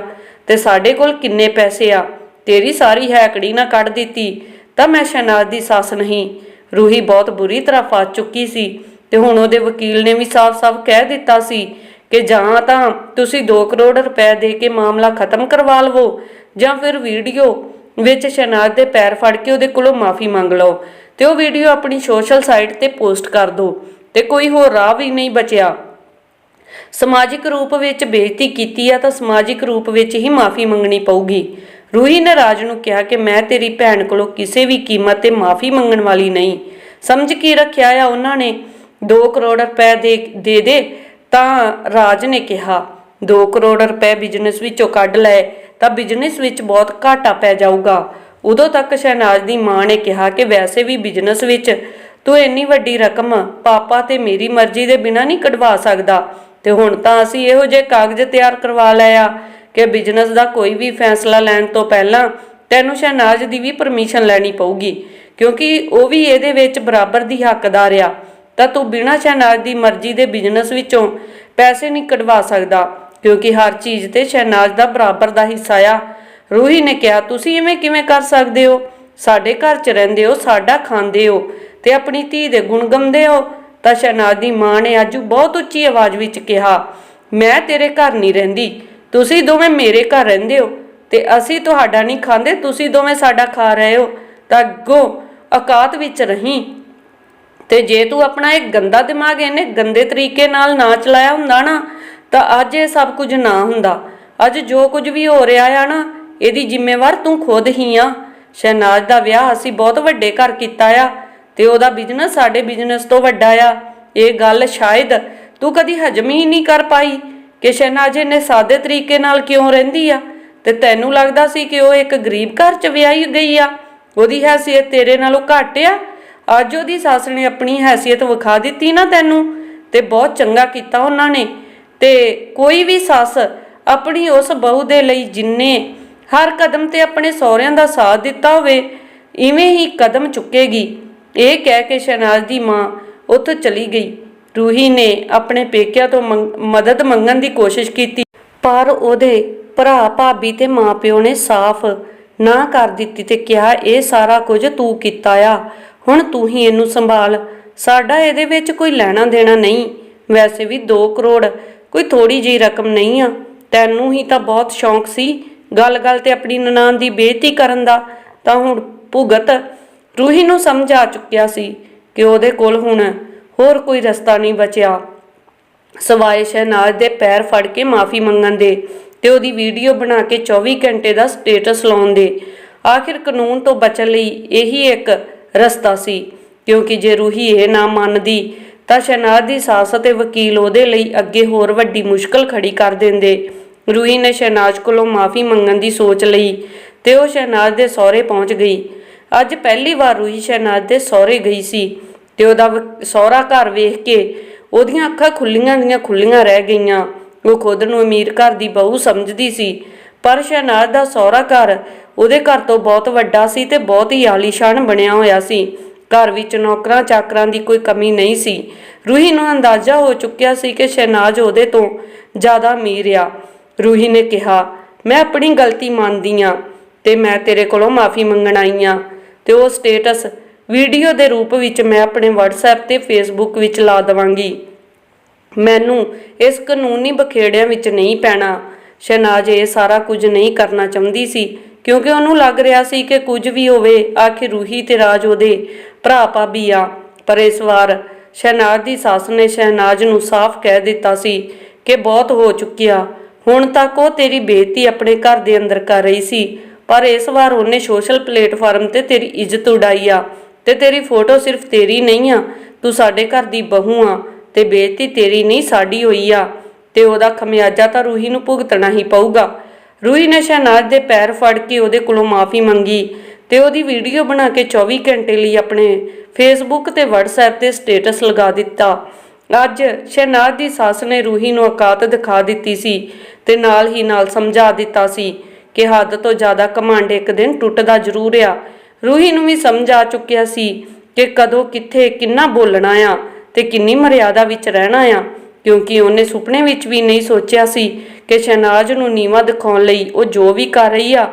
ਤੇ ਸਾਡੇ ਕੋਲ ਕਿੰਨੇ ਪੈਸੇ ਆ? ਤੇਰੀ ਸਾਰੀ ਹੈਕੜੀ ਨਾ ਕੱਢ ਦਿੱਤੀ, ਤਾਂ ਮੈਂ ਸ਼ਨਾਜ਼ ਦੀ ਸੱਸ ਨਹੀਂ। ਰੂਹੀ ਬਹੁਤ ਬੁਰੀ ਤਰ੍ਹਾਂ ਫਸ ਚੁੱਕੀ ਸੀ ਤੇ ਹੁਣ ਉਹਦੇ ਵਕੀਲ ਨੇ ਵੀ ਸਾਫ਼-ਸਾਫ਼ ਕਹਿ ਦਿੱਤਾ ਸੀ ਕਿ ਜਾਂ ਤਾਂ ਤੁਸੀਂ 2 ਕਰੋੜ ਰੁਪਏ ਦੇ ਕੇ ਮਾਮਲਾ ਖਤਮ ਕਰਵਾ ਲਵੋ ਜਾਂ ਫਿਰ ਵੀਡੀਓ ਵਿੱਚ ਸ਼ਨਾਜ਼ ਦੇ ਪੈਰ ਫੜ ਕੇ ਉਹਦੇ ਕੋਲੋਂ ਮਾਫੀ ਮੰਗ ਲਓ ਤੇ ਉਹ ਵੀਡੀਓ ਆਪਣੀ ਸੋਸ਼ਲ ਸਾਈਟ ਤੇ ਪੋਸਟ ਕਰ ਦਿਓ ਤੇ ਕੋਈ ਹੋਰ ਰਾਹ ਵੀ ਨਹੀਂ ਬਚਿਆ। ਸਮਾਜਿਕ ਰੂਪ ਵਿੱਚ ਬੇਇੱਜ਼ਤੀ ਕੀਤੀ ਆ ਤਾਂ ਸਮਾਜਿਕ ਰੂਪ ਵਿੱਚ ਹੀ ਮਾਫੀ ਮੰਗਣੀ ਪਊਗੀ। ਰੂਹੀ ਨੇ ਰਾਜ ਨੂੰ ਕਿਹਾ ਕਿ ਮੈਂ ਤੇਰੀ ਭੈਣ ਕੋਲੋਂ ਕਿਸੇ ਵੀ ਕੀਮਤ ਤੇ ਮਾਫੀ ਮੰਗਣ ਵਾਲੀ ਨਹੀਂ। ਸਮਝ ਕੀ ਰੱਖਿਆ ਆ ਉਹਨਾਂ ਨੇ? 2 ਕਰੋੜ ਰੁਪਏ ਦੇ ਦੇ ਦੇ, ਤਾਂ ਰਾਜ ਨੇ ਕਿਹਾ। 2 ਕਰੋੜ ਰੁਪਏ ਬਿਜ਼ਨਸ ਵਿੱਚੋਂ ਕੱਢ ਲਏ ਤਾਂ ਬਿਜ਼ਨਸ ਵਿੱਚ ਬਹੁਤ ਘਾਟਾ ਪੈ ਜਾਊਗਾ। ਉਦੋਂ ਤੱਕ ਸ਼ਹਿਨਾਜ਼ ਦੀ ਮਾਂ ਨੇ ਕਿਹਾ ਕਿ ਵੈਸੇ ਵੀ ਬਿਜ਼ਨਸ ਵਿੱਚ ਤੂੰ ਇੰਨੀ ਵੱਡੀ ਰਕਮ ਪਾਪਾ ਤੇ ਮੇਰੀ ਮਰਜ਼ੀ ਦੇ ਬਿਨਾਂ ਨਹੀਂ ਕਢਵਾ ਸਕਦਾ। ਤੇ ਹੁਣ ਤਾਂ ਅਸੀਂ ਇਹੋ ਜਿਹੇ ਕਾਗਜ਼ ਤਿਆਰ ਕਰਵਾ ਲਏ ਆ ਕਿ ਬਿਜ਼ਨਸ ਦਾ ਕੋਈ ਵੀ ਫੈਸਲਾ ਲੈਣ ਤੋਂ ਪਹਿਲਾਂ ਤੈਨੂੰ ਸ਼ਹਿਨਾਜ਼ ਦੀ ਵੀ ਪਰਮਿਸ਼ਨ ਲੈਣੀ ਪਊਗੀ, ਕਿਉਂਕਿ ਉਹ ਵੀ ਇਹਦੇ ਵਿੱਚ ਬਰਾਬਰ ਦੀ ਹੱਕਦਾਰ ਆ। ਤਾਂ ਤੂੰ ਬਿਨਾਂ ਸ਼ਹਿਨਾਜ਼ ਦੀ ਮਰਜ਼ੀ ਦੇ ਬਿਜ਼ਨਸ ਵਿੱਚੋਂ ਪੈਸੇ ਨਹੀਂ ਕਢਵਾ ਸਕਦਾ, ਕਿਉਂਕਿ ਹਰ ਚੀਜ਼ ਤੇ ਸ਼ਹਿਨਾਜ਼ ਦਾ ਬਰਾਬਰ ਦਾ ਹਿੱਸਾ ਆ। ਰੂਹੀ ਨੇ ਕਿਹਾ, ਤੁਸੀਂ ਇਵੇਂ ਕਿਵੇਂ ਕਰ ਸਕਦੇ ਹੋ? ਸਾਡੇ ਘਰ 'ਚ ਰਹਿੰਦੇ ਹੋ, ਸਾਡਾ ਖਾਂਦੇ ਹੋ। ਤੇ ਆਪਣੀ ਧੀ ਦੇ ਗੁਣ ਗਾਉਂਦੇ ਹੋ, ਤਾਂ ਸ਼ਹਿਨਾਜ਼ ਦੀ ਮਾਂ ਨੇ ਅੱਜ ਬਹੁਤ ਉੱਚੀ ਆਵਾਜ਼ ਵਿੱਚ ਕਿਹਾ, ਮੈਂ ਤੇਰੇ ਘਰ ਨਹੀਂ ਰਹਿੰਦੀ, ਤੁਸੀਂ ਦੋਵੇਂ ਮੇਰੇ ਘਰ ਰਹਿੰਦੇ ਹੋ ਤੇ ਅਸੀਂ ਤੁਹਾਡਾ ਨਹੀਂ ਖਾਂਦੇ, ਤੁਸੀਂ ਦੋਵੇਂ ਸਾਡਾ ਖਾ ਰਹੇ ਹੋ, ਤਾਂ ਅੱਗੋਂ ਔਕਾਤ ਵਿੱਚ ਰਹੀਂ। ਤੇ ਜੇ ਤੂੰ ਆਪਣਾ ਇਹ ਗੰਦਾ ਦਿਮਾਗ ਇਹਨੇ ਗੰਦੇ ਤਰੀਕੇ ਨਾਲ ਨਾ ਚਲਾਇਆ ਹੁੰਦਾ ਨਾ, ਤਾਂ ਅੱਜ ਇਹ ਸਭ ਕੁਝ ਨਾ ਹੁੰਦਾ। ਅੱਜ ਜੋ ਕੁਝ ਵੀ ਹੋ ਰਿਹਾ ਆ ਨਾ, ਇਹਦੀ ਜ਼ਿੰਮੇਵਾਰ ਤੂੰ ਖੁਦ ਹੀ ਆ। ਸ਼ਹਿਨਾਜ਼ ਦਾ ਵਿਆਹ ਅਸੀਂ ਬਹੁਤ ਵੱਡੇ ਘਰ ਕੀਤਾ ਆ। ਤੇ ਉਹਦਾ ਬਿਜ਼ਨਸ ਸਾਡੇ ਬਿਜ਼ਨਸ ਤੋਂ ਵੱਡਾ ਆ। ਇਹ ਗੱਲ ਸ਼ਾਇਦ ਤੂੰ ਕਦੀ ਹਜਮ ਹੀ ਨਹੀਂ ਕਰ ਪਾਈ। ਕਿ ਸ਼ਹਿਨਾਜ਼ ਨੇ ਸਾਦੇ ਤਰੀਕੇ ਨਾਲ ਕਿਉਂ ਰਹਿੰਦੀ ਆ? ਤੇ ਤੈਨੂੰ ਲੱਗਦਾ ਸੀ ਕਿ ਉਹ ਇੱਕ ਗਰੀਬ ਘਰ ਚ ਵਿਆਹੀ ਗਈ ਆ? ਉਹਦੀ ਹੈਸੀਅਤ ਤੇਰੇ ਨਾਲੋਂ ਘੱਟ ਆ? ਅੱਜ ਉਹਦੀ ਸੱਸ ਨੇ ਆਪਣੀ ਹੈਸੀਅਤ ਵਿਖਾ ਦਿੱਤੀ ਨਾ ਤੈਨੂੰ? ਤੇ ਬਹੁਤ ਚੰਗਾ ਕੀਤਾ ਉਹਨਾਂ ਨੇ। ਤੇ ਕੋਈ ਵੀ ਸੱਸ ਆਪਣੀ ਉਸ ਬਹੂ ਦੇ ਲਈ ਜਿੰਨੇ ਹਰ ਕਦਮ ਤੇ ਆਪਣੇ ਸਹੁਰਿਆਂ ਦਾ ਸਾਥ ਦਿੱਤਾ ਹੋਵੇ, ਇਵੇਂ ਹੀ ਕਦਮ ਚੁੱਕੇਗੀ। ਇਹ ਕਹਿ ਕੇ ਸ਼ਹਿਨਾਜ਼ ਦੀ ਮਾਂ ਉੱਥੋਂ ਚਲੀ ਗਈ। ਰੂਹੀ ਨੇ ਆਪਣੇ ਪੇਕਿਆਂ ਤੋਂ ਮੰਗ- ਮਦਦ ਮੰਗਣ ਦੀ ਕੋਸ਼ਿਸ਼ ਕੀਤੀ, ਪਰ ਉਹਦੇ ਭਰਾ, ਭਾਬੀ ਤੇ ਮਾਪਿਓ ਨੇ ਸਾਫ਼ ਨਾ ਕਰ ਦਿੱਤੀ ਤੇ ਕਿਹਾ, ਇਹ ਸਾਰਾ ਕੁਝ ਤੂੰ ਕੀਤਾ ਆ। ਹੁਣ ਤੂੰ ਹੀ ਇਹਨੂੰ ਸੰਭਾਲ। ਸਾਡਾ ਇਹਦੇ ਵਿੱਚ ਕੋਈ ਲੈਣਾ ਦੇਣਾ ਨਹੀਂ। ਵੈਸੇ ਵੀ 2 ਕਰੋੜ ਕੋਈ ਥੋੜੀ ਜਿਹੀ ਰਕਮ ਨਹੀਂ ਆ। ਤੈਨੂੰ ਹੀ ਤਾਂ ਬਹੁਤ ਸ਼ੌਂਕ ਸੀ। ਗੱਲ-ਗੱਲ ਤੇ ਆਪਣੀ ਨਨਾਣ ਦੀ ਬੇਇੱਜ਼ਤੀ ਕਰਨ ਦਾ। ਤਾਂ ਹੁਣ ਭੁਗਤ ਰੂਹੀ ਨੂੰ ਸਮਝ ਆ ਚੁੱਕਿਆ ਸੀ ਕਿ ਉਹਦੇ ਕੋਲ ਹੁਣ ਹੋਰ ਕੋਈ ਰਸਤਾ ਨਹੀਂ ਬਚਿਆ। ਸਵਾਏ ਸ਼ਹਿਨਾਜ਼ ਦੇ ਪੈਰ ਫੜ ਕੇ ਮਾਫੀ ਮੰਗਣ ਦੇ ਤੇ ਉਹਦੀ ਵੀਡੀਓ ਬਣਾ ਕੇ 24 ਘੰਟੇ ਦਾ ਸਟੇਟਸ ਲਾਉਣ ਦੇ। ਆਖਿਰ ਕਾਨੂੰਨ ਤੋਂ ਬਚਣ ਲਈ ਇਹੀ ਇੱਕ ਰਸਤਾ ਸੀ, ਕਿਉਂਕਿ ਜੇ ਰੂਹੀ ਇਹ ਨਾ ਮੰਨਦੀ ਤਾਂ ਸ਼ਹਿਨਾਜ਼ ਦੀ ਸੱਸ ਅਤੇ ਵਕੀਲ ਉਹਦੇ ਲਈ ਅੱਗੇ ਹੋਰ ਵੱਡੀ ਮੁਸ਼ਕਲ ਖੜੀ ਕਰ ਦਿੰਦੇ। ਰੂਹੀ ਨੇ ਸ਼ਹਿਨਾਜ਼ ਕੋਲੋਂ ਮਾਫੀ ਮੰਗਣ ਦੀ ਸੋਚ ਲਈ ਤੇ ਉਹ ਸ਼ਹਿਨਾਜ਼ ਦੇ ਸਹੁਰੇ ਪਹੁੰਚ ਗਈ। ਅੱਜ ਪਹਿਲੀ ਵਾਰ ਰੂਹੀ ਸ਼ਹਿਨਾਜ਼ ਦੇ ਸਹੁਰੇ ਗਈ ਸੀ ਤੇ ਉਹਦਾ ਸਹੁਰਾ ਘਰ ਵੇਖ ਕੇ ਉਹਦੀਆਂ ਅੱਖਾਂ ਖੁੱਲੀਆਂ ਦੀਆਂ ਖੁੱਲੀਆਂ ਰਹਿ ਗਈਆਂ। ਉਹ ਖੁਦ ਨੂੰ ਅਮੀਰ ਘਰ ਦੀ ਬਹੂ ਸਮਝਦੀ ਸੀ, ਪਰ ਸ਼ਹਿਨਾਜ਼ ਦਾ ਸਹੁਰਾ ਘਰ ਉਹਦੇ ਘਰ ਤੋਂ ਬਹੁਤ ਵੱਡਾ ਸੀ ਤੇ ਬਹੁਤ ਹੀ ਆਲੀਸ਼ਾਨ ਬਣਿਆ ਹੋਇਆ ਸੀ। ਘਰ ਵਿੱਚ ਨੌਕਰਾਂ ਚਾਕਰਾਂ ਦੀ ਕੋਈ ਕਮੀ ਨਹੀਂ ਸੀ। ਰੂਹੀ ਨੂੰ ਅੰਦਾਜ਼ਾ ਹੋ ਚੁੱਕਿਆ ਸੀ ਕਿ ਸ਼ਹਿਨਾਜ਼ ਉਹਦੇ ਤੋਂ ਜ਼ਿਆਦਾ ਅਮੀਰ ਆ। ਰੂਹੀ ਨੇ ਕਿਹਾ, ਮੈਂ ਆਪਣੀ ਗਲਤੀ ਮੰਨਦੀ ਆ ਤੇ ਮੈਂ ਤੇਰੇ ਕੋਲੋਂ ਮਾਫੀ ਮੰਗਣ ਆਈ ਆ। ਤੇ ਉਹ ਸਟੇਟਸ ਵੀਡੀਓ ਦੇ ਰੂਪ ਵਿੱਚ ਮੈਂ ਆਪਣੇ WhatsApp ਤੇ Facebook ਵਿੱਚ ਲਾ ਦਵਾਂਗੀ। ਮੈਨੂੰ ਇਸ ਕਾਨੂੰਨੀ ਬਖੇੜਿਆਂ ਵਿੱਚ ਨਹੀਂ ਪੈਣਾ। ਸ਼ਹਿਨਾਜ਼ ਇਹ ਸਾਰਾ ਕੁਝ ਨਹੀਂ ਕਰਨਾ ਚਾਹੁੰਦੀ ਸੀ, ਕਿਉਂਕਿ ਉਹਨੂੰ ਲੱਗ ਰਿਹਾ ਸੀ ਕਿ ਕੁਝ ਵੀ ਹੋਵੇ, ਆਖਿਰ ਰੂਹੀ ਤੇ ਰਾਜ ਉਹਦੇ ਭਰਾ ਭਾਬੀ ਆ। ਪਰ ਇਸ ਵਾਰ ਸ਼ਹਿਨਾਜ਼ ਦੀ ਸੱਸ ਨੇ ਸ਼ਹਿਨਾਜ਼ ਨੂੰ ਸਾਫ਼ ਕਹਿ ਦਿੱਤਾ ਸੀ ਕਿ ਬਹੁਤ ਹੋ ਚੁੱਕਿਆ। ਹੁਣ ਤੱਕ ਉਹ ਤੇਰੀ ਬੇਇੱਜ਼ਤੀ ਆਪਣੇ ਘਰ ਦੇ ਅੰਦਰ ਕਰ ਰਹੀ ਸੀ। ਪਰ ਇਸ ਵਾਰ ਉਹਨੇ ਸੋਸ਼ਲ ਪਲੇਟਫਾਰਮ ਤੇ ਤੇਰੀ ਇੱਜ਼ਤ ਉਡਾਈ ਆ ਤੇ ਤੇਰੀ ਫੋਟੋ ਸਿਰਫ ਤੇਰੀ ਨਹੀਂ ਆ, ਤੂੰ ਸਾਡੇ ਘਰ ਦੀ ਬਹੂ ਆ ਤੇ ਬੇਇੱਜ਼ਤੀ ਤੇਰੀ ਨਹੀਂ, ਸਾਡੀ ਹੋਈ ਆ ਤੇ ਉਹਦਾ ਖਮਿਆਜਾ ਤਾਂ ਰੂਹੀ ਨੂੰ ਭੁਗਤਣਾ ਹੀ ਪਊਗਾ। ਰੂਹੀ ਨੇ ਸ਼ਹਿਨਾਜ਼ ਦੇ ਪੈਰ ਫੜ ਕੇ ਉਹਦੇ ਕੋਲੋਂ ਮਾਫੀ ਮੰਗੀ ਤੇ ਉਹਦੀ ਵੀਡੀਓ ਬਣਾ ਕੇ 24 ਘੰਟੇ ਲਈ ਆਪਣੇ ਫੇਸਬੁੱਕ ਤੇ WhatsApp ਤੇ ਸਟੇਟਸ ਲਗਾ ਦਿੱਤਾ। ਅੱਜ ਸ਼ਹਿਨਾਜ਼ ਦੀ ਸੱਸ ਨੇ ਰੂਹੀ ਨੂੰ ਔਕਾਤ ਦਿਖਾ ਦਿੱਤੀ ਸੀ ਤੇ ਨਾਲ ਹੀ ਨਾਲ ਸਮਝਾ ਦਿੱਤਾ ਸੀ ਕਿ ਹੱਦ ਤੋਂ ਜ਼ਿਆਦਾ ਘਮੰਡ ਇੱਕ ਦਿਨ ਟੁੱਟਦਾ ਜ਼ਰੂਰ ਆ। ਰੂਹੀ ਨੂੰ ਵੀ ਸਮਝ ਆ ਚੁੱਕਿਆ ਸੀ ਕਿ ਕਦੋਂ, ਕਿੱਥੇ, ਕਿੰਨਾ ਬੋਲਣਾ ਆ ਤੇ ਕਿੰਨੀ ਮਰਿਆਦਾ ਵਿੱਚ ਰਹਿਣਾ ਆ, ਕਿਉਂਕਿ ਉਹਨੇ ਸੁਪਨੇ ਵਿੱਚ ਵੀ ਨਹੀਂ ਸੋਚਿਆ ਸੀ ਕਿ ਸ਼ਹਿਨਾਜ਼ ਨੂੰ ਨੀਵਾ ਦਿਖਾਉਣ ਲਈ ਉਹ ਜੋ ਵੀ ਕਰ ਰਹੀ ਆ,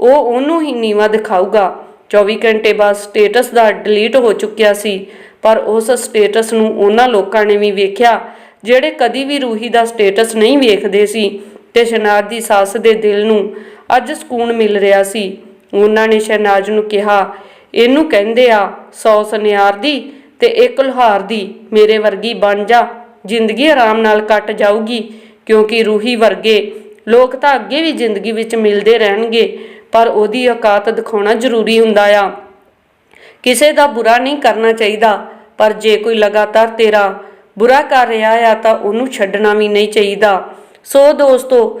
ਉਹ ਉਹਨੂੰ ਹੀ ਨੀਵਾ ਦਿਖਾਊਗਾ। 24 ਘੰਟੇ ਬਾਅਦ ਸਟੇਟਸ ਦਾ ਡਿਲੀਟ ਹੋ ਚੁੱਕਿਆ ਸੀ, ਪਰ ਉਸ ਸਟੇਟਸ ਨੂੰ ਉਹਨਾਂ ਲੋਕਾਂ ਨੇ ਵੀ ਵੇਖਿਆ, ਜਿਹੜੇ ਕਦੀ ਵੀ ਰੂਹੀ ਦਾ ਸਟੇਟਸ ਨਹੀਂ ਵੇਖਦੇ ਸੀ। ਤੇ ਸ਼ਹਿਨਾਜ਼ ਦੀ ਸੱਸ ਦੇ ਦਿਲ ਨੂੰ ਅੱਜ ਸਕੂਨ ਮਿਲ ਰਿਹਾ ਸੀ। ਉਹਨਾਂ ਨੇ ਸ਼ਹਿਨਾਜ਼ ਨੂੰ ਕਿਹਾ, ਇਹਨੂੰ ਕਹਿੰਦੇ ਆ, ਸੌ ਸੁਨਿਆਰ ਦੀ ਤੇ ਇੱਕ ਲੋਹਾਰ ਦੀ, ਮੇਰੇ ਵਰਗੀ ਬਣ ਜਾ। ਜ਼ਿੰਦਗੀ ਆਰਾਮ ਨਾਲ ਕੱਟ ਜਾਊਗੀ, ਕਿਉਂਕਿ ਰੂਹੀ ਵਰਗੇ ਲੋਕ ਤਾਂ ਅੱਗੇ ਵੀ ਜ਼ਿੰਦਗੀ ਵਿੱਚ ਮਿਲਦੇ ਰਹਿਣਗੇ, ਪਰ ਉਹਦੀ ਔਕਾਤ ਦਿਖਾਉਣਾ ਜ਼ਰੂਰੀ ਹੁੰਦਾ ਆ। ਕਿਸੇ ਦਾ ਬੁਰਾ ਨਹੀਂ ਕਰਨਾ ਚਾਹੀਦਾ, ਪਰ ਜੇ ਕੋਈ ਲਗਾਤਾਰ ਤੇਰਾ ਬੁਰਾ ਕਰ ਰਿਹਾ ਆ ਤਾਂ ਉਹਨੂੰ ਛੱਡਣਾ ਵੀ ਨਹੀਂ ਚਾਹੀਦਾ। ਸੋ ਦੋਸਤੋ